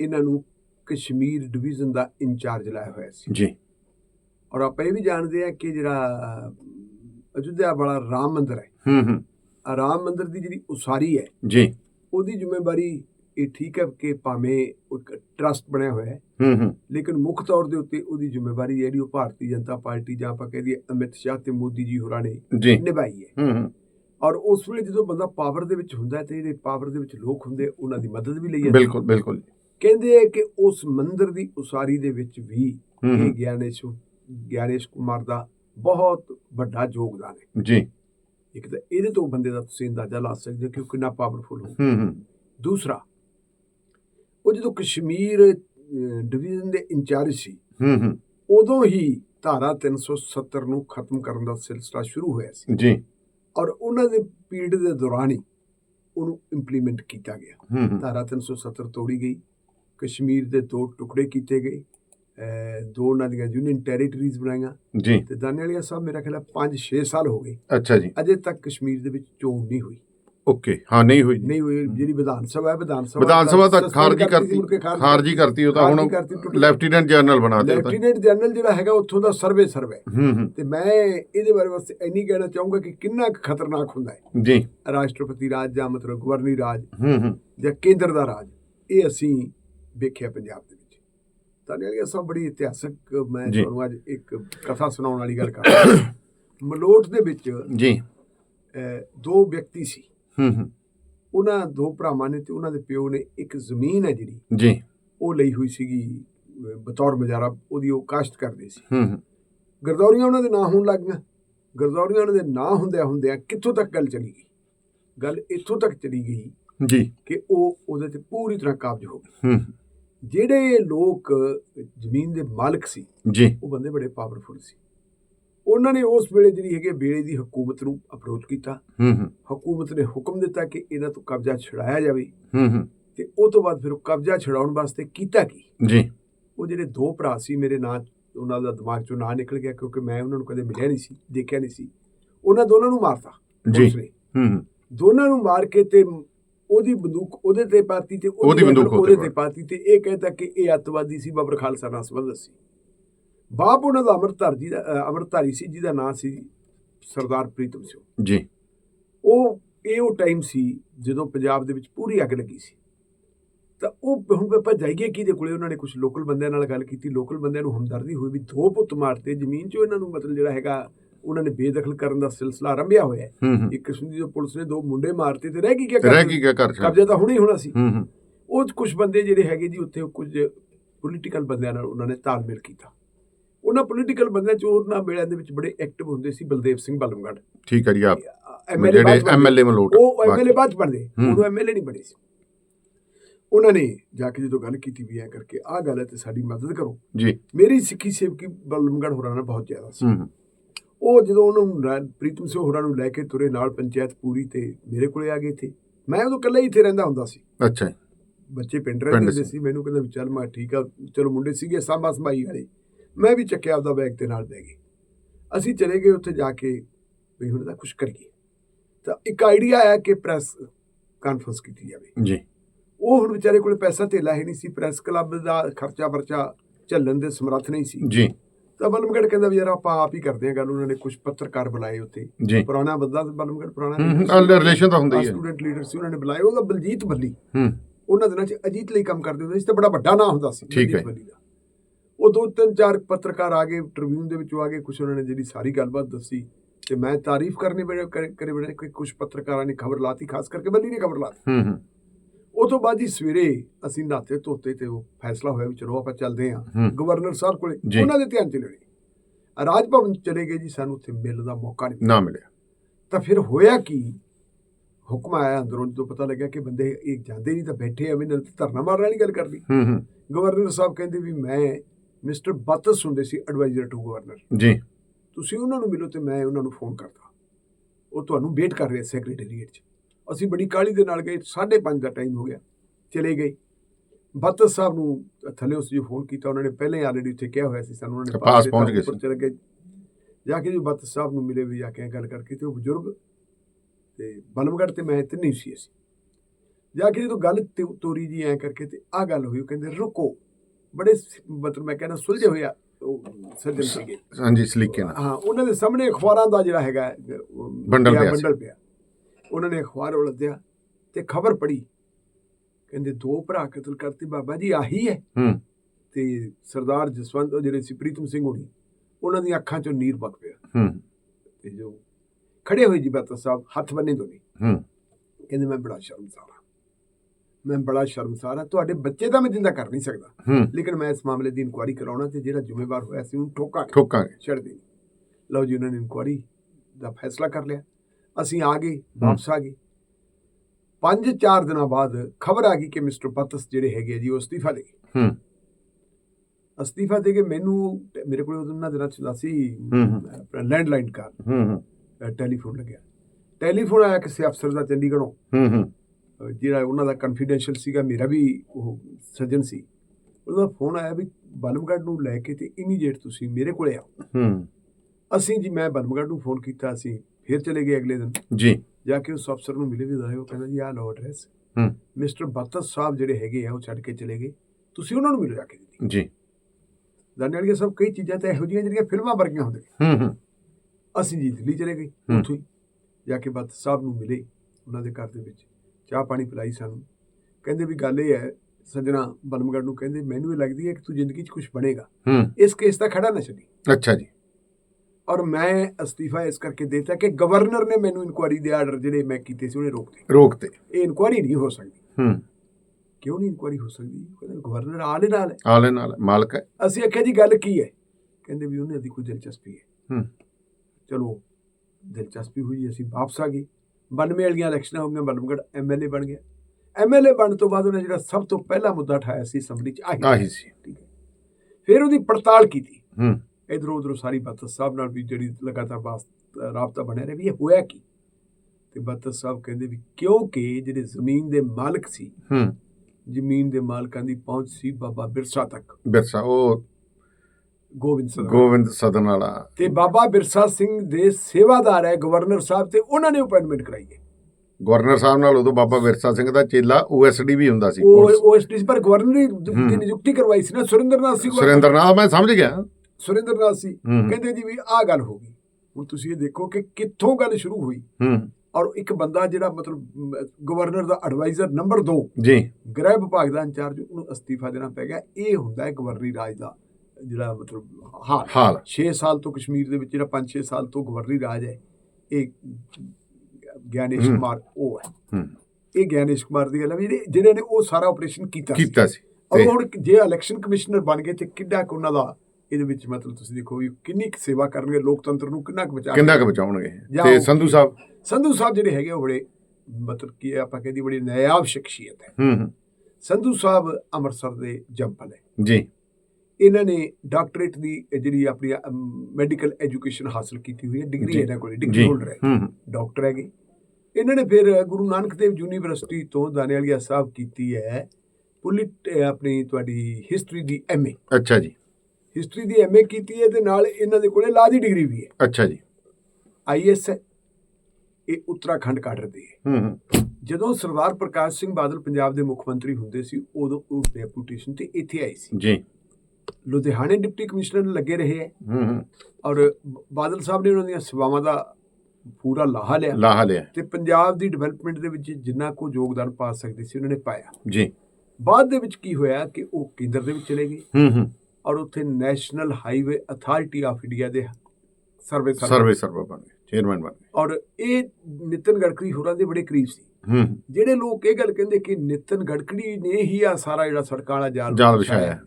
ਇਹਨਾਂ ਨੂੰ ਕਸ਼ਮੀਰ ਡਿਵੀਜ਼ਨ ਦਾ ਇੰਚਾਰਜ ਲਾਇਆ ਹੋਇਆ ਸੀ। ਜੀ। ਔਰ ਆਪਾਂ ਇਹ ਵੀ ਜਾਣਦੇ ਆ ਕਿ ਜਿਹੜਾ ਅਯੁੱਧਿਆ ਵਾਲਾ ਰਾਮ ਮੰਦਿਰ ਹੈ। ਹੂੰ ਹੂੰ। ਰਾਮ ਮੰਦਿਰ ਦੀ ਜਿਹੜੀ ਉਸਾਰੀ ਹੈ ਜੀ। ਉਹਦੀ ਜ਼ਿੰਮੇਵਾਰੀ ਇਹ ਠੀਕ ਹੈ ਕਿ ਭਾਵੇਂ ਇੱਕ ਟਰਸਟ ਬਣਿਆ ਹੋਇਆ ਹੈ ਹੂੰ ਹੂੰ। ਲੇਕਿਨ ਮੁੱਖ ਤੌਰ ਦੇ ਉੱਤੇ ਉਹਦੀ ਜ਼ਿੰਮੇਵਾਰੀ ਜਿਹੜੀ ਉਹ ਭਾਰਤੀ ਜਨਤਾ ਪਾਰਟੀ ਜਾਂ ਆਪਾਂ ਕਹਿ ਦਈਏ ਅਮਿਤ ਸ਼ਾਹ ਤੇ ਮੋਦੀ ਜੀ ਹੋਰਾਂ ਨੇ ਨਿਭਾਈ ਹੈ। ਹੂੰ ਹੂੰ। ਔਰ ਉਸ ਵੇਲੇ ਜਦੋਂ ਬੰਦਾ ਪਾਵਰ ਦੇ ਵਿੱਚ ਹੁੰਦਾ ਹੈ ਤੇ ਜਿਹੜੇ ਪਾਵਰ ਦੇ ਵਿੱਚ ਲੋਕ ਹੁੰਦੇ ਉਹਨਾਂ ਦੀ ਮਦਦ ਵੀ ਲਈ ਜਾਂਦੀ ਹੈ। ਬਿਲਕੁਲ ਬਿਲਕੁਲ ਕਹਿੰਦੇ ਆ ਕਿ ਉਸ ਮੰਦਿਰ ਦੀ ਉਸਾਰੀ ਦੇ ਵਿੱਚ ਵੀ ਇਹ ਗਿਆਨੇਸ਼ ਗਿਆਨੇਸ਼ ਕੁਮਾਰ ਦਾ ਬਹੁਤ ਵੱਡਾ ਯੋਗਦਾਨ ਹੈ। ਜੀ। ਇੱਕ ਤਾਂ ਇਹਦੇ ਤੋਂ ਬੰਦੇ ਦਾ ਤੁਸੀਂ ਅੰਦਾਜ਼ਾ ਲਾ ਸਕਦੇ ਹੋ ਕਿ ਉਹ ਕਿੰਨਾ ਪਾਵਰਫੁਲ ਹੋ ਹੂੰ ਹੂੰ। ਦੂਸਰਾ ਉਹ ਜਦੋਂ ਕਸ਼ਮੀਰ ਡਿਵੀਜ਼ਨ ਦੇ ਇੰਚਾਰਜ ਸੀ ਹੂੰ ਹੂੰ। ਉਦੋਂ ਹੀ ਧਾਰਾ 370 ਨੂੰ ਖਤਮ ਕਰਨ ਦਾ ਸਿਲਸਿਲਾ ਸ਼ੁਰੂ ਹੋਇਆ ਸੀ। ਜੀ। ਔਰ ਉਹਨਾਂ ਦੇ ਪੀਰੀਅਡ ਦੇ ਦੌਰਾਨ ਹੀ ਉਹਨੂੰ ਇੰਪਲੀਮੈਂਟ ਕੀਤਾ ਗਿਆ। ਧਾਰਾ 370 ਤੋੜੀ ਗਈ। ਕਸ਼ਮੀਰ ਦੇ ਦੋ ਟੁਕੜੇ ਕੀਤੇ ਗਏ। ਦੋ ਉਹਨਾਂ ਦੀਆਂ ਯੂਨੀਅਨ ਟੈਰੀਟਰੀਜ਼ ਬਣਾਈਆਂ। ਜੀ। ਤੇ ਦਾਨੇਵਾਲੀਆ ਸਾਹਿਬ ਮੇਰਾ ਖਿਆਲ ਹੈ 5-6 ਸਾਲ ਹੋ ਗਏ। ਅੱਛਾ ਜੀ। ਅਜੇ ਤੱਕ ਕਸ਼ਮੀਰ ਦੇ ਵਿੱਚ ਚੋਣ ਨਹੀਂ ਹੋਈ। ਓਕੇ ਹਾਂ ਨਹੀਂ ਹੋਈ। ਨਹੀਂ ਹੋਈ ਜਿਹੜੀ ਵਿਧਾਨ ਸਭਾ ਹੈ ਵਿਧਾਨ ਸਭਾ ਵਿਧਾਨ ਸਭਾ ਤਾਂ ਖਾਰਜੀ ਕਰਤੀ ਖਾਰਜੀ ਕਰਤੀ। ਉਹ ਤਾਂ ਹੁਣ। ਲੈਫਟੀਨੈਂਟ ਜਨਰਲ ਬਣਾ ਦਿੱਤਾ। ਲੈਫਟੀਨੈਂਟ ਜਨਰਲ ਜਿਹੜਾ ਹੈਗਾ ਉੱਥੋਂ ਦਾ ਸਰਵੇ ਸਰਵੇ। ਤੇ ਮੈਂ ਇਹਦੇ ਬਾਰੇ ਵਾਸਤੇ ਇੰਨੀ ਕਹਿਣਾ ਚਾਹੂੰਗਾ ਕਿ ਕਿੰਨਾ ਕੁ ਖਤਰਨਾਕ ਹੁੰਦਾ ਹੈ। ਜੀ। ਰਾਸ਼ਟਰਪਤੀ ਰਾਜ ਜਾਂ ਮਤਲਬ ਗਵਰਨਰੀ ਰਾਜ ਹੂੰ ਹੂੰ। ਜਾਂ ਕੇਂਦਰ ਦਾ ਰਾਜ ਇਹ ਅਸੀਂ ਵੇਖਿਆ ਪੰਜਾਬ ਦੇ ਵਿੱਚ। ਤਾਂ ਇਹ ਸਭ ਬੜੀ ਇਤਿਹਾਸਕ ਮੈਂ। ਤੁਹਾਨੂੰ ਅੱਜ ਇੱਕ ਕਥਾ ਸੁਣਾਉਣ ਵਾਲੀ ਗੱਲ ਕਰ ਰਿਹਾ ਮਲੋਟ ਦੇ ਵਿੱਚ ਜੀ। ਦੋ ਵਿਅਕਤੀ ਸੀ। ਹੂੰ ਹੂੰ। ਉਹਨਾਂ ਦੋ ਭਰਾਵਾਂ ਨੇ ਤੇ ਉਹਨਾਂ ਦੇ ਪਿਓ ਨੇ ਇੱਕ ਜ਼ਮੀਨ ਹੈ ਜਿਹੜੀ ਜੀ। ਉਹ ਲਈ ਹੋਈ ਸੀਗੀ ਬਤੌਰ ਮਜਾਰਾ ਉਹਦੀ ਉਹ ਕਾਸ਼ਤ ਕਰਦੇ ਸੀ। ਹੂੰ ਹੂੰ। ਗਰਦੌਰੀਆਂ ਉਹਨਾਂ ਦੇ ਨਾਂ ਹੋਣ ਲੱਗ ਗਈਆਂ। ਗਰਦੌਰੀਆਂ ਉਹਨਾਂ ਦੇ ਨਾਂ ਹੁੰਦਿਆਂ ਹੁੰਦਿਆਂ ਕਿੱਥੋਂ ਤੱਕ ਗੱਲ ਚਲੀ ਗਈ? ਗੱਲ ਇੱਥੋਂ ਤੱਕ ਚਲੀ ਗਈ ਜੀ। ਕਿ ਉਹ ਉਹਦੇ ਤੇ ਪੂਰੀ ਤਰ੍ਹਾਂ ਕਾਬਜ ਹੋ ਗਏ ਹੂੰ। ਜਿਹੜੇ ਲੋਕ ਜ਼ਮੀਨ ਦੇ ਮਾਲਕ ਸੀ ਜੀ। ਉਹ ਬੰਦੇ ਬੜੇ ਪਾਵਰਫੁਲ ਸੀ। ਉਹਨਾਂ ਨੇ ਉਸ ਵੇਲੇ ਜਿਹੜੀ ਹੈਗੇ ਵੇਲੇ ਦੀ ਹਕੂਮਤ ਨੂੰ ਅਪਰੋਚ ਕੀਤਾ। ਹੂੰ ਹੂੰ। ਹਕੂਮਤ ਨੇ ਹੁਕਮ ਦਿੱਤਾ ਕਿ ਇਹਨਾਂ ਤੋਂ ਕਬਜ਼ਾ ਛੁਡਾਇਆ ਜਾਵੇ। ਹੂੰ ਹੂੰ। ਤੇ ਉਹ ਤੋਂ ਬਾਅਦ ਫਿਰ ਉਹ ਕਬਜ਼ਾ ਛੁਡਾਉਣ ਵਾਸਤੇ ਕੀਤਾ ਕੀ? ਜੀ। ਉਹ ਜਿਹੜੇ ਦੋ ਭਰਾ ਸੀ ਮੇਰੇ ਨਾਂ ਉਹਨਾਂ ਦਾ ਦਿਮਾਗ ਚੋਂ ਨਾਂ ਨਿਕਲ ਗਿਆ ਕਿਉਂਕਿ ਮੈਂ ਉਹਨਾਂ ਨੂੰ ਕਦੇ ਮਿਲਿਆ ਨਹੀਂ ਸੀ ਦੇਖਿਆ ਨਹੀਂ ਸੀ। ਉਹਨਾਂ ਦੋਨਾਂ ਨੂੰ ਮਾਰਤਾ ਜੀ। ਹੂੰ ਹੂੰ। ਦੋਨਾਂ ਨੂੰ ਮਾਰ ਕੇ ਤੇ ਉਹਦੀ ਬੰਦੂਕ ਉਹਦੇ ਤੇ ਪਾਤੀ ਤੇ ਉਹਦੀ ਬੰਦੂਕ ਉਹਦੇ ਤੇ ਪਾਤੀ ਤੇ ਇਹ ਕਹਿੰਦਾ ਕਿ ਇਹ ਅੱਤਵਾਦੀ ਸੀ ਬਾਬਰ ਖਾਲਸਾ ਨਾਲ ਸੰਬੰਧਿਤ ਸੀ। ਬਾਪ ਉਹਨਾਂ ਦਾ ਅਮਰਧਾਰ ਜੀ ਦਾ ਅ, ਅਮਰਧਾਰੀ ਸੀ ਜਿਹਦਾ ਨਾਂ ਸੀ ਸਰਦਾਰ ਪ੍ਰੀਤਮ ਸਿੰਘ। ਜੀ। ਉਹ ਇਹ ਉਹ ਟਾਈਮ ਸੀ ਜਦੋਂ ਪੰਜਾਬ ਦੇ ਵਿੱਚ ਪੂਰੀ ਅੱਗ ਲੱਗੀ ਸੀ। ਤਾਂ ਉਹ ਹੁਣ ਆਪਾਂ ਜਾਈਏ ਕਿਹਦੇ ਕੋਲੇ ਉਹਨਾਂ ਨੇ ਕੁਝ ਲੋਕਲ ਬੰਦਿਆਂ ਨਾਲ ਗੱਲ ਕੀਤੀ ਲੋਕਲ ਬੰਦਿਆਂ ਨੂੰ ਹਮਦਰਦੀ ਹੋਈ ਵੀ ਦੋ ਪੁੱਤ ਮਾਰਤੇ ਜ਼ਮੀਨ 'ਚੋਂ ਇਹਨਾਂ ਨੂੰ ਮਤਲਬ ਜਿਹੜਾ ਹੈਗਾ ਉਹਨਾਂ ਨੇ ਬੇਦਖਲ ਕਰਨ ਦਾ ਸਿਲਸਿਲਾ ਆਰੰਭਿਆ ਹੋਇਆ ਹੈ। ਇੱਕ ਕਿਸਮ ਦੀ ਜੋ ਪੁਲਿਸ ਨੇ ਦੋ ਮੁੰਡੇ ਮਾਰਤੇ ਤੇ ਰਹਿ ਗਈ ਕੀ ਰਹਿ ਕੀ ਗਿਆ ਘਰ ਚ ਕਬਜ਼ਾ ਤਾਂ ਹੁਣੇ ਹੋਣਾ ਸੀ। ਉਹ ਕੁਝ ਬੰਦੇ ਜਿਹੜੇ ਹੈਗੇ ਜੀ ਉੱਥੇ ਕੁਝ ਪੋਲੀਟੀਕਲ ਬੰਦਿਆਂ ਨਾਲ ਉਹਨਾਂ ਨੇ ਤਾਲਮੇਲ ਕੀਤਾ। ਉਹਨਾਂ ਪੋਲੀਟੀਕਲ ਬੰਦਿਆਂ ਚ ਉਹਨਾਂ ਵੇਲਿਆਂ ਦੇ ਵਿੱਚ ਬੜੇ ਐਕਟਿਵ ਹੁੰਦੇ ਸੀ ਬਲਦੇਵ ਸਿੰਘ ਬਲਮਗੜ ਠੀਕ ਹੈ ਜੀ ਆਪ ਜਿਹੜੇ ਐਮਐਲਏ ਮਲੋਟ ਉਹ ਐਮਐਲਏ ਬਾਅਦ ਬਣਦੇ। ਉਦੋਂ ਐਮਐਲਏ ਨਹੀਂ ਬਣੇ ਸੀ। ਉਹਨਾਂ ਨੇ ਜਾ ਕੇ ਜਦੋਂ ਗੱਲ ਕੀਤੀ ਵੀ ਐ ਕਰਕੇ ਆਹ ਗੱਲ ਹੈ ਤੇ ਸਾਡੀ ਮਦਦ ਕਰੋ। ਜੀ। ਮੇਰੀ ਸਿੱਖੀ ਸੇਵਕੀ ਬਲਮਗੜ ਹੋਰਾਂ ਨਾਲ ਬਹੁਤ ਜ਼ਿਆਦਾ ਸੀ। ਉਹ ਜਦੋਂ ਉਹਨਾਂ ਨੂੰ ਪ੍ਰੀਤਮ ਸਿੰਘ ਹੋਰਾਂ ਨੂੰ ਲੈ ਕੇ ਤੁਰੇ ਨਾਲ ਪੰਚਾਇਤ ਪੂਰੀ ਤੇ ਮੇਰੇ ਕੋਲੇ ਆ ਗਏ ਥੇ ਮੈਂ ਉਦੋਂ ਇਕੱਲਾ ਹੀ ਇੱਥੇ ਰਹਿੰਦਾ ਹੁੰਦਾ ਸੀ। ਅੱਛਾ ਬੱਚੇ ਪਿੰਡ ਰਹਿੰਦੇ ਹੁੰਦੇ ਸੀ। ਮੈਨੂੰ ਕਹਿੰਦਾ ਚੱਲ ਮੈਂ ਠੀਕ ਆ ਚਲੋ ਮੁੰਡੇ ਸੀਗੇ ਸਾਂਭਾ ਸੰਭਾਈ ਵਾਲੇ। ਮੈਂ ਵੀ ਚੱਕਿਆ ਆਪਦਾ ਬੈਗ ਤੇ ਨਾਲ ਬਹਿ ਗਏ ਅਸੀਂ ਚਲੇ ਗਏ ਉੱਥੇ ਜਾ ਕੇ ਵੀ ਹੁਣ ਤਾਂ ਕੁਝ ਕਰੀਏ। ਤਾਂ ਇੱਕ ਆਈਡੀਆ ਆਇਆ ਕਿ ਪ੍ਰੈਸ ਕਾਨਫਰੰਸ ਕੀਤੀ ਜਾਵੇ। ਜੀ। ਉਹ ਹੁਣ ਵਿਚਾਰੇ ਕੋਲੇ ਪੈਸਾ ਧੇਲਾ ਹੀ ਨਹੀਂ ਸੀ। ਪ੍ਰੈਸ ਕਲੱਬ ਦਾ ਖਰਚਾ ਵਰਚਾ ਝੱਲਣ ਦੇ ਸਮਰੱਥ ਨਹੀਂ ਸੀ। ਜੀ। ਤਾਂ ਬਲਮਗੜ ਕਹਿੰਦਾ ਵੀ ਯਾਰ ਆਪਾਂ ਆਪ ਹੀ ਕਰਦੇ ਹਾਂ ਗੱਲ। ਉਹਨਾਂ ਨੇ ਕੁਝ ਪੱਤਰਕਾਰ ਬੁਲਾਏ ਉੱਥੇ। ਪੁਰਾਣਾ ਬੰਦਾ ਬਲਮਗੜ ਪੁਰਾਣਾ ਰਿਲੇਸ਼ਨ ਤਾਂ ਹੁੰਦਾ ਹੀ ਹੈ। ਸਟੂਡੈਂਟ ਲੀਡਰ ਸੀ ਉਹਨਾਂ ਨੇ ਬੁਲਾਏ ਉਹਦਾ ਬਲਜੀਤ ਬੱਲੀ। ਹੂੰ। ਉਹਨਾਂ ਦਿਨਾਂ 'ਚ ਅਜੀਤ ਲਈ ਕੰਮ ਕਰਦੇ ਹੁੰਦੇ ਸੀ। ਤੇ ਬੜਾ ਵੱਡਾ ਨਾਂ ਹੁੰਦਾ ਸੀ। ਠੀਕ ਹੈ। ਉਹ ਦੋ ਤਿੰਨ ਚਾਰ ਪੱਤਰਕਾਰ ਆ ਗਏ ਟ੍ਰਿਬਿਊਨ ਦੇ ਵਿੱਚੋਂ ਆ ਗਏ ਕੁਝ ਉਹਨਾਂ ਨੇ ਜਿਹੜੀ ਸਾਰੀ ਗੱਲਬਾਤ ਦੱਸੀ ਤੇ ਮੈਂ ਤਾਰੀਫ ਕਰਨੀ ਬੜੇ ਕਰੇ ਬੜੇ ਕੁਝ ਪੱਤਰਕਾਰਾਂ ਨੇ ਖਬਰ ਲਾਤੀ ਖਾਸ ਕਰਕੇ ਬੱਲੀ ਨੇ ਖਬਰ ਲਾਤੀ। ਹੂੰ ਹੂੰ। ਉਹ ਤੋਂ ਬਾਅਦ ਹੀ ਸਵੇਰੇ ਅਸੀਂ ਨਾਤੇ ਧੋਤੇ ਤੇ ਉਹ ਫੈਸਲਾ ਹੋਇਆ ਵੀ ਚਲੋ ਆਪਾਂ ਚੱਲਦੇ ਹਾਂ। ਗਵਰਨਰ ਸਾਹਿਬ ਕੋਲੇ। ਉਹਨਾਂ ਦੇ ਧਿਆਨ ਚ ਲੈਣੇ। ਰਾਜ ਭਵਨ ਚਲੇ ਗਏ ਜੀ ਸਾਨੂੰ ਉੱਥੇ ਮਿਲਣ ਦਾ ਮੌਕਾ ਨਹੀਂ ਨਾ ਮਿਲਿਆ। ਤਾਂ ਫਿਰ ਹੋਇਆ ਕੀ? ਹੁਕਮ ਆਇਆ ਅੰਦਰੋਂ ਜਦੋਂ ਪਤਾ ਲੱਗਿਆ ਕਿ ਬੰਦੇ ਇਹ ਜਾਂਦੇ ਨਹੀਂ ਤਾਂ ਬੈਠੇ ਐਵੇਂ ਨਾਲ ਧਰਨਾ ਮਾਰਨ ਵਾਲੀ ਗੱਲ ਕਰਦੀ। ਹੂੰ ਹੂੰ। ਗਵਰਨਰ ਸਾਹਿਬ ਕਹਿੰਦੇ ਵੀ ਮੈਂ ਮਿਸਟਰ ਬਤਸ ਹੁੰਦੇ ਸੀ ਐਡਵਾਈਜ਼ਰ ਟੂ ਗਵਰਨਰ। ਜੀ। ਤੁਸੀਂ ਉਹਨਾਂ ਨੂੰ ਮਿਲੋ ਤੇ ਮੈਂ ਉਹਨਾਂ ਨੂੰ ਫੋਨ ਕਰਦਾ। ਉਹ ਤੁਹਾਨੂੰ ਵੇਟ ਕਰ ਰਹੇ ਸੈਕਟਰੀਏਟ 'ਚ। ਅਸੀਂ ਬੜੀ ਕਾਹਲੀ ਦੇ ਨਾਲ ਗਏ 5:30 ਦਾ ਟਾਈਮ ਹੋ ਗਿਆ। ਚਲੇ ਗਏ। ਬਤਸ ਸਾਹਿਬ ਨੂੰ ਥੱਲੇ ਉਸ ਜੀ ਫੋਨ ਕੀਤਾ ਉਹਨਾਂ ਨੇ ਪਹਿਲਾਂ ਹੀ ਆਲਰੇਡੀ ਉੱਥੇ ਕਿਹਾ ਹੋਇਆ ਸੀ ਸਾਨੂੰ ਉਹਨਾਂ ਨੇ ਪਾਸ ਪਹੁੰਚ ਗਏ ਸੀ। ਚਲੇ ਗਏ। ਜਾ ਕੇ ਜੀ ਬਤਸ ਸਾਹਿਬ ਨੂੰ ਮਿਲੇ ਵੀ ਜਾ ਕੇ ਗੱਲ ਕਰਕੇ ਤੇ ਉਹ ਬਜ਼ੁਰਗ ਤੇ ਬਲਮਗੜ ਤੇ ਮੈਂ ਤਿੰਨੇ ਸੀ ਅਸੀਂ। ਜਾ ਕੇ ਜਦੋਂ ਗੱਲ ਤੋਰੀ ਜੀ ਐ ਕਰਕੇ ਤੇ ਆ ਗੱਲ ਹੋਈ ਉਹ ਕਹਿੰਦੇ ਰੁਕੋ। ਬੜੇ ਮਤਲਬ ਮੈਂ ਕਹਿੰਦਾ ਸੁਲਝੇ ਹੋਇਆ ਸੱਜਣ ਸੀਗੇ। ਹਾਂਜੀ ਸਲੀਕੇ ਨਾਲ ਹਾਂ ਉਹਨਾਂ ਦੇ ਸਾਹਮਣੇ ਅਖਬਾਰਾਂ ਦਾ ਜਿਹੜਾ ਹੈਗਾ ਬੰਡਲ ਪਿਆ। ਬੰਡਲ ਪਿਆ। ਉਹਨਾਂ ਨੇ ਅਖਬਾਰ ਉਲੱਦਿਆ ਤੇ ਖਬਰ ਪੜੀ ਕਹਿੰਦੇ ਦੋ ਭਰਾ ਕਤਲ ਕਰਤੇ ਬਾਬਾ ਜੀ ਆਹੀ ਹੈ। ਹੂੰ। ਤੇ ਸਰਦਾਰ ਜਸਵੰਤ ਉਹ ਜਿਹੜੇ ਸੀ ਪ੍ਰੀਤਮ ਸਿੰਘ ਹੋਣੀ ਉਹਨਾਂ ਦੀਆਂ ਅੱਖਾਂ ਚੋਂ ਨੀਰ ਵਗ ਪਿਆ। ਹੂੰ। ਤੇ ਜੋ ਖੜੇ ਹੋਏ ਜੀ ਬਾਤਾ ਸਾਹਿਬ ਹੱਥ ਬੰਨੇ ਨਹੀਂ ਹੂੰ। ਕਹਿੰਦੇ ਮੈਂ ਬੜਾ ਸ਼ਰਮਸਾਰ ਹਾਂ। ਮੈਂ ਬੜਾ ਸ਼ਰਮਸਾਰ ਹਾਂ। ਤੁਹਾਡੇ ਬੱਚੇ ਦਾ ਮੈਂ ਜਿੰਦਾ ਕਰ ਨਹੀਂ ਸਕਦਾ। ਲੇਕਿਨ ਮੈਂ ਇਸ ਮਾਮਲੇ ਦੀ ਇਨਕੁਆਇਰੀ ਕਰਾਉਣਾ ਤੇ ਜਿਹੜਾ ਜ਼ਿੰਮੇਵਾਰ ਹੋਇਆ ਸੀ ਉਹਨੂੰ ਠੋਕਾਂਗੇ। ਠੋਕਾਂਗੇ। ਛੱਡ ਦੇ ਲਓ ਜੀ ਉਹਨਾਂ ਨੇ ਇਨਕੁਆਇਰੀ ਦਾ ਫੈਸਲਾ ਕਰ ਲਿਆ। ਅਸੀਂ ਆ ਗਏ ਵਾਪਸ ਆ ਗਏ। ਪੰਜ ਚਾਰ ਦਿਨਾਂ ਬਾਅਦ ਖਬਰ ਆ ਗਈ ਕਿ ਮਿਸਟਰ ਬਤਸ ਜਿਹੜੇ ਹੈਗੇ ਜੀ ਉਹ ਅਸਤੀਫਾ ਦੇ ਗਏ। ਹੂੰ। ਅਸਤੀਫਾ ਦੇ ਕੇ ਮੈਨੂੰ ਮੇਰੇ ਕੋਲ ਉਹਨਾਂ ਦਿਨਾਂ ਚ ਹੁੰਦਾ ਸੀ। ਆਪਣਾ ਲੈਂਡਲਾਈਨ ਕਾਰਡ ਹੂੰ ਹੂੰ। ਅ, ਟੈਲੀਫੋਨ ਲੱਗਿਆ। ਟੈਲੀਫੋਨ ਆਇਆ ਕਿਸੇ ਅਫਸਰ ਦਾ ਚੰਡੀਗੜ੍ਹੋਂ। ਹੂੰ ਹੂੰ। ਜਿਹੜਾ ਉਹਨਾਂ ਦਾ ਕਨਫੀਡੈਂਸ਼ੀਅਲ ਸੀਗਾ ਮੇਰਾ ਵੀ ਉਹ ਸੱਜਣ ਸੀ। ਉਹਦਾ ਫੋਨ ਆਇਆ ਵੀ ਬਲਮਗੜ੍ਹ ਨੂੰ ਲੈ ਕੇ ਤੇ ਇਮੀਡੀਏਟ ਤੁਸੀਂ ਮੇਰੇ ਕੋਲੇ ਆਓ। ਹੂੰ। ਅਸੀਂ ਜੀ ਮੈਂ ਬਲਮਗੜ੍ਹ ਨੂੰ ਫੋਨ ਕੀਤਾ ਅਸੀਂ ਫਿਰ ਚਲੇ ਗਏ ਅਗਲੇ ਦਿਨ। ਜੀ। ਜਾ ਕੇ ਉਸ ਅਫਸਰ ਨੂੰ ਮਿਲੇ ਵੀ ਦਾਏ ਉਹ ਕਹਿੰਦਾ ਜੀ ਆਹ ਲਓ ਐਡਰੈਸ ਹੂੰ। ਮਿਸਟਰ ਬਤਸ ਸਾਹਿਬ ਜਿਹੜੇ ਹੈਗੇ ਆ ਉਹ ਛੱਡ ਕੇ ਚਲੇ ਗਏ। ਤੁਸੀਂ ਉਹਨਾਂ ਨੂੰ ਮਿਲੋ ਜਾ ਕੇ ਜੀ। ਵਾਲੀਆਂ ਸਭ ਕਈ ਚੀਜ਼ਾਂ ਤਾਂ ਇਹੋ ਜਿਹੀਆਂ ਜਿਹੜੀਆਂ ਫਿਲਮਾਂ ਵਰਗੀਆਂ ਹੁੰਦੀਆਂ। ਹੂੰ ਹੂੰ। ਅਸੀਂ ਜੀ ਦਿੱਲੀ ਚਲੇ ਗਏ। ਉੱਥੋਂ ਹੀ ਜਾ ਕੇ ਬਤਸ ਸਾਹਿਬ ਨੂੰ ਮਿਲੇ ਉਹਨਾਂ ਦੇ ਘਰ ਦੇ ਵਿੱਚ। ਚਾਹ ਪਾਣੀ ਪਿਲਾਈ ਸਾਨੂੰ। ਕਹਿੰਦੇ ਵੀ ਗੱਲ ਇਹ ਹੈ ਸੱਜਣਾ ਬਲਮਗੜ ਨੂੰ ਕਹਿੰਦੇ ਮੈਨੂੰ ਇਹ ਲੱਗਦੀ ਹੈ ਕਿ ਤੂੰ ਜ਼ਿੰਦਗੀ 'ਚ ਕੁਝ ਬਣੇਗਾ। ਇਸ ਕੇਸ ਦਾ ਖੜਾ ਨਾ ਛੱਡੀ। ਅੱਛਾ ਜੀ। ਔਰ ਮੈਂ ਅਸਤੀਫਾ ਇਸ ਕਰਕੇ ਦੇਤਾ ਕਿ ਗਵਰਨਰ ਨੇ ਮੈਨੂੰ ਇਨਕੁਆਇਰੀ ਦੇ ਆਰਡਰ ਜਿਹੜੇ ਮੈਂ ਕੀਤੇ ਸੀ ਉਹਨੇ ਰੋਕ ਦਿੱਤੇ। ਰੋਕ ਤੇ ਇਹ ਇਨਕੁਆਇਰੀ ਨਹੀਂ ਹੋ ਸਕਦੀ। ਹੂੰ। ਕਿਉਂ ਨਹੀਂ ਇਨਕੁਆਇਰੀ ਹੋ ਸਕਦੀ? ਕਹਿੰਦੇ ਗਵਰਨਰ ਆਲੇ ਨਾਲ ਹੈ। ਆਲੇ ਨਾਲ ਮਾਲਕ ਹੈ। ਅਸੀਂ ਆਖਿਆ ਜੀ ਗੱਲ ਕੀ ਹੈ? ਕਹਿੰਦੇ ਵੀ ਉਹਨੇ ਦੀ ਕੋਈ ਦਿਲਚਸਪੀ ਹੈ। ਹੂੰ। ਚਲੋ ਦਿਲਚਸਪੀ ਹੋਈ ਅਸੀਂ ਵਾਪਸ ਆ ਗਏ। 92 ਵਾਲੀਆਂ ਇਲੈਕਸ਼ਨਾਂ ਹੋ ਗਈਆਂ ਬਲਮਗੜ ਐਮਐਲਏ ਬਣ ਗਿਆ। ਐਮਐਲਏ ਬਣਨ ਤੋਂ ਬਾਅਦ ਉਹਨੇ ਜਿਹੜਾ ਸਭ ਤੋਂ ਪਹਿਲਾ ਮੁੱਦਾ ਉਠਾਇਆ ਸੀ ਅਸੈਂਬਲੀ 'ਚ ਆਹੀ ਆਹੀ ਸੀ। ਠੀਕ ਹੈ। ਫਿਰ ਉਹਦੀ ਪੜਤਾਲ ਕੀਤੀ। ਹੂੰ। ਇਧਰੋਂ ਉਧਰੋਂ ਸਾਰੀ ਬਤਸ ਸਾਹਿਬ ਨਾਲ ਵੀ ਜਿਹੜੀ ਲਗਾਤਾਰ ਬਾਸ ਰਾਬਤਾ ਬਣਿਆ ਰਿਹਾ ਵੀ ਇਹ ਹੋਇਆ ਕੀ? ਤੇ ਬਤਸ ਸਾਹਿਬ ਕਹਿੰਦੇ ਵੀ ਕਿਉਂਕਿ ਜਿਹੜੇ ਜ਼ਮੀਨ ਦੇ ਮਾਲਕ ਸੀ ਹੂੰ। ਜ਼ਮੀਨ ਦੇ ਮਾਲਕਾਂ ਦੀ ਪਹੁੰਚ ਸੀ ਬਾਬਾ ਬਿਰਸਾ ਤੱਕ। ਬਿਰਸਾ ਉਹ ਗੋਬਿੰਦ ਸਿੰਘ ਗੋਬਿੰਦ ਸਦਨ ਵਾਲਾ। ਤੇ ਬਾਬਾ ਬਿਰਸਾ ਸਿੰਘ ਦੇ ਸੇਵਾਦਾਰ ਹੈ ਗਵਰਨਰ ਸਾਹਿਬ ਤੇ ਉਹਨਾਂ ਨੇ ਅਪਾਇੰਟਮੈਂਟ ਕਰਾਈ ਹੈ। ਗਵਰਨਰ ਸਾਹਿਬ ਨਾਲ ਉਦੋਂ ਬਾਬਾ ਵਿਰਸਾ ਸਿੰਘ ਦਾ ਚੇਲਾ ਓਐਸਡੀ ਵੀ ਹੁੰਦਾ ਸੀ ਉਹ ਐਸਟੀਸ ਪਰ ਗਵਰਨਰ ਦੀ ਨਿਯੁਕਤੀ ਕਰਵਾਈ ਸੀ ਨਾ ਸੁਰਿੰਦਰਨਾਥ ਸੀ ਸੁਰਿੰਦਰਨਾਥ ਮੈਂ ਸਮਝ ਗਿਆ। ਸੁਰਿੰਦਰਨਾਥ ਸੀ। ਕਹਿੰਦੇ ਜੀ ਵੀ ਆਹ ਗੱਲ ਹੋ ਗਈ। ਹੁਣ ਤੁਸੀਂ ਇਹ ਦੇਖੋ ਕਿ ਕਿੱਥੋਂ ਗੱਲ ਸ਼ੁਰੂ ਹੋਈ। ਹੂੰ। ਔਰ ਇੱਕ ਬੰਦਾ ਜਿਹੜਾ ਮਤਲਬ ਗਵਰਨਰ ਦਾ ਐਡਵਾਈਜ਼ਰ ਨੰਬਰ 2 ਜੀ। ਗ੍ਰਹਿ ਵਿਭਾਗ ਦਾ ਇੰਚਾਰਜ ਉਹਨੂੰ ਅਸਤੀਫਾ ਦੇਣਾ ਪੈ ਗਿਆ। ਇਹ ਹੁੰਦਾ ਹੈ ਗਵਰਨਰੀ ਰਾਜ ਦਾ ਜਿਹੜਾ ਮਤਲਬ ਹਾਲ ਹਾਲ 6 ਸਾਲ ਤੋਂ ਕਸ਼ਮੀਰ ਦੇ ਵਿੱਚ ਜਿਹੜਾ 5-6 ਸਾਲ ਤੋਂ ਗਵਰਨਰੀ ਰਾਜ ਹੈ ਇਹ ਗਿਆਨੇਸ਼। ਕੁਮਾਰ ਉਹ ਹੈ। ਇਹ ਗਿਆਨੇਸ਼ ਕੁਮਾਰ ਦੀ ਗੱਲ ਹੈ ਜਿਹੜੇ ਜਿਹੜੇ ਨੇ ਉਹ ਸਾਰਾ ਆਪਰੇਸ਼ਨ ਕੀਤਾ ਸੀ। ਕੀਤਾ ਸੀ। ਔਰ ਹੁਣ ਜੇ ਇਲੈਕਸ਼ਨ ਕਮਿਸ਼ਨਰ ਬਣ ਗਏ ਤੇ ਕਿੱਡਾ ਕੁ ਉਹਨਾਂ ਦਾ ਇਹਦੇ ਵਿੱਚ ਮਤਲਬ ਤੁਸੀਂ ਦੇਖੋ ਵੀ ਕਿੰਨੀ ਕੁ ਸੇਵਾ ਕਰਨਗੇ ਲੋਕਤੰਤਰ ਨੂੰ ਕਿੰਨਾ ਕੁ ਬਚਾ ਕਿੰਨਾ ਕੁ ਬਚਾਉਣਗੇ। ਤੇ ਸੰਧੂ ਸਾਹਿਬ? ਸੰਧੂ ਸਾਹਿਬ ਜਿਹੜੇ ਹੈਗੇ ਉਹ ਬੜੇ ਮਤਲਬ ਕੀ ਆਪਾਂ ਕਹਿੰਦੀ ਬੜੀ ਨਾਇਆਬ ਸ਼ਖਸੀਅਤ ਹੈ। ਹੂੰ ਹੂੰ। ਸੰਧੂ ਸਾਹਿਬ ਅੰਮ੍ਰਿਤਸਰ ਦੇ ਜੰਪਲ ਹੈ। ਜੀ। ਇਹਨਾਂ ਨੇ ਡਾਕਟਰੇਟ ਦੀ ਜਿਹੜੀ ਆਪਣੀ ਮੈਡੀਕਲ ਐਜੂਕੇਸ਼ਨ ਹਾਸਲ ਕੀਤੀ ਹੋਈ ਹੈ ਡਿਗਰੀ। ਇਹਨਾਂ ਕੋਲ ਡਿਗਰੀ ਹੋਲਡਰ ਹੈ। ਡਾਕਟਰ ਹੈਗੇ। ਇਹਨਾਂ ਨੇ ਫਿਰ ਗੁਰੂ ਨਾਨਕ ਦੇਵ ਯੂਨੀਵਰਸਿਟੀ ਤੋਂ ਦਾਨੇਵਾਲੀਆ ਸਾਹਿਬ ਕੀਤੀ ਹੈ ਪੁਲਿਟ ਆਪਣੀ ਤੁਹਾਡੀ ਹਿਸਟਰੀ ਦੀ ਐਮਏ ਅੱਛਾ ਜੀ। ਹਿਸਟਰੀ ਦੀ ਐਮਏ ਕੀਤੀ ਹੈ ਤੇ ਨਾਲ ਇਹਨਾਂ ਦੇ ਕੋਲੇ ਲਾਅ ਦੀ ਡਿਗਰੀ ਵੀ ਹੈ। ਅੱਛਾ ਜੀ। ਆਈਐਸ ਇਹ ਉੱਤਰਾਖੰਡ ਕਾਡਰ ਦੀ ਹੂੰ। ਜਦੋਂ ਸਰਦਾਰ ਪ੍ਰਕਾਸ਼ ਸਿੰਘ ਬਾਦਲ ਪੰਜਾਬ ਦੇ ਮੁੱਖ ਮੰਤਰੀ ਹੁੰਦੇ ਸੀ ਉਦੋਂ ਉਹ ਡੈਪੂਟੇਸ਼ਨ ਤੇ ਇੱਥੇ ਆਈ ਸੀ। ਜੀ। ਲੁਧਿਆਣੇ ਡਿਪਟੀ ਕਮਿਸ਼ਨਰ ਲੱਗੇ ਰਹੇ ਹੈ। ਹੂੰ ਔਰ ਬਾਦਲ ਸਾਹਿਬ ਨੇ ਉਹਨਾਂ ਦੀਆਂ ਸੇਵਾਵਾਂ ਦਾ ਪੂਰਾ ਲਾਹਾ ਲਿਆ। ਲਾਹਾ ਲਿਆ। ਤੇ ਪੰਜਾਬ ਦੀ ਡਿਵੈਲਪਮੈਂਟ ਦੇ ਵਿੱਚ ਜਿੰਨਾ ਕੋ ਯੋਗਦਾਨ ਪਾ ਸਕਦੇ ਸੀ ਉਹਨਾਂ ਨੇ ਪਾਇਆ। ਜੀ। ਬਾਅਦ ਦੇ ਵਿੱਚ ਕੀ ਹੋਇਆ ਕਿ ਉਹ ਕੇਂਦਰ ਦੇ ਵਿੱਚ ਚਲੇ ਗਏ। ਹੂੰ ਹੂੰ। ਔਰ ਉੱਥੇ national highway authority of India ਦੇ ਸਰਵੇ ਸਰਵੇ ਸਰਵਾ ਬਣ ਗਏ ਚੇਅਰਮੈਨ ਬਣ ਗਏ। ਔਰ ਇਹ ਨਿਤਨ ਗਡਕਰੀ ਹੋਰਾਂ ਦੇ ਬੜੇ ਕਰੀਬ ਸੀ। ਹੂੰ ਜਿਹੜੇ ਲੋਕ ਇਹ ਗੱਲ ਕਹਿੰਦੇ ਕਿ ਨਿਤਨ ਗਡਕਰੀ ਨੇ ਹੀ ਆ ਸਾਰਾ ਜਿਹੜਾ ਸੜਕਾਂ ਵਾਲਾ ਜਾਲ ਜਾਲ ਵਿਛਾਇਆ।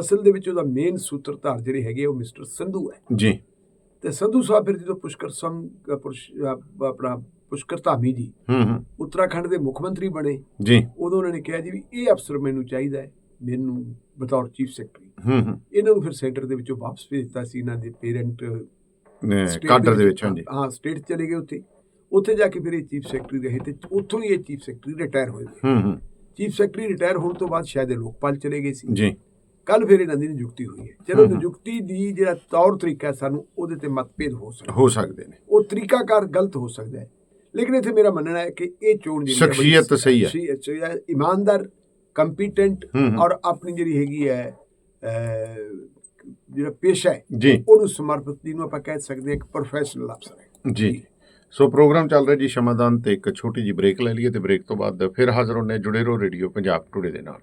ਅਸਲ ਦੇ ਵਿੱਚ ਉਹਦਾ ਮੇਨ ਸੂਤਰਧਾਰ ਜਿਹੜੇ ਹੈਗੇ ਉਹ ਮਿਸਟਰ ਸੰਧੂ ਹੈ। ਜੀ। ਤੇ ਸੰਧੂ ਸਾਹਿਬ ਫਿਰ ਜਦੋਂ ਪੁਸ਼ਕਰ ਅ, ਆਪਣਾ ਪੁਸ਼ਕਰ ਧਾਮੀ ਜੀ ਹੂੰ ਹੂੰ। ਉੱਤਰਾਖੰਡ ਦੇ ਮੁੱਖ ਮੰਤਰੀ ਬਣੇ ਜੀ। ਉਦੋਂ ਉਹਨਾਂ ਨੇ ਕਿਹਾ ਜੀ ਵੀ ਇਹ ਅਫਸਰ ਮੈਨੂੰ ਚਾਹੀਦਾ ਹੈ ਮੈਨੂੰ ਬਤੌਰ ਚੀਫ ਸੈਕਟਰੀ ਹੂੰ ਹੂੰ। ਇਹਨਾਂ ਨੂੰ ਫਿਰ ਸੈਂਟਰ ਦੇ ਵਿੱਚੋਂ ਵਾਪਸ ਭੇਜ ਦਿੱਤਾ ਸੀ ਇਹਨਾਂ ਦੇ ਪੇਰੈਂਟ ਨੇ ਕਾਡਰ ਦੇ ਵਿੱਚ। ਹਾਂਜੀ। ਹਾਂ ਸਟੇਟ ਚਲੇ ਗਏ ਉੱਥੇ। ਉੱਥੇ ਜਾ ਕੇ ਫਿਰ ਇਹ ਚੀਫ ਸੈਕਟਰੀ ਰਹੇ ਤੇ ਉੱਥੋਂ ਹੀ ਇਹ ਚੀਫ ਸੈਕਟਰੀ ਰਿਟਾਇਰ ਹੋਏ। ਹੂੰ ਹੂੰ। ਚੀਫ ਸੈਕਟਰੀ ਰਿਟਾਇਰ ਹੋਣ ਤੋਂ ਬਾਅਦ ਸ਼ਾਇਦ ਇਹ ਲੋਕਪਾਲ ਚਲੇ ਗਏ ਸੀ। ਜੀ। ਕੱਲ ਫਿਰ ਇਹਨਾਂ ਦੀ ਨਿਯੁਕਤੀ ਹੋਈ ਹੈ। ਚਲੋ। ਨਿਯੁਕਤੀ ਦੀ ਜਿਹੜਾ ਤੌਰ ਤਰੀਕਾ ਸਾਨੂੰ ਉਹਦੇ ਤੇ ਮਤਭੇਦ ਹੋ ਸਕਦਾ ਹੋ ਸਕਦੇ ਨੇ। ਉਹ ਤਰੀਕਾਕਾਰ ਗਲਤ ਹੋ ਸਕਦਾ ਹੈ। ਲੇਕਿਨ ਇੱਥੇ ਮੇਰਾ ਮੰਨਣਾ ਹੈ ਕਿ ਇਹ ਚੋਣ ਜਿਹੜੀ ਸ਼ਖਸੀਅਤ ਸਹੀ ਹੈ। ਇਮਾਨਦਾਰ ਕੰਪੀਟੈਂਟ ਔਰ ਆਪਣੀ ਜਿਹੜੀ ਹੈਗੀ ਹੈ ਜਿਹੜਾ ਪੇਸ਼ਾ ਹੈ ਉਹਨੂੰ ਸਮਰਪਿਤ ਜਿਹਨੂੰ ਆਪਾਂ ਕਹਿ ਸਕਦੇ ਹਾਂ ਇੱਕ ਪ੍ਰੋਫੈਸ਼ਨਲ ਅਫਸਰ ਹੈ। ਜੀ। ਸੋ ਪ੍ਰੋਗਰਾਮ ਚੱਲ ਰਿਹਾ ਜੀ ਸ਼ਮਾਦਾਨ ਤੇ ਇੱਕ ਛੋਟੀ ਜੀ ਬ੍ਰੇਕ ਲੈ ਲਈਏ ਤੇ ਬ੍ਰੇਕ ਤੋਂ ਬਾਅਦ ਫਿਰ ਹਾਜ਼ਰ ਹੋਣੇ ਜੁੜੇ ਰਹੋ ਰੇਡੀਓ ਪੰਜਾਬ ਟੁਡੇ ਦੇ ਨਾਲ।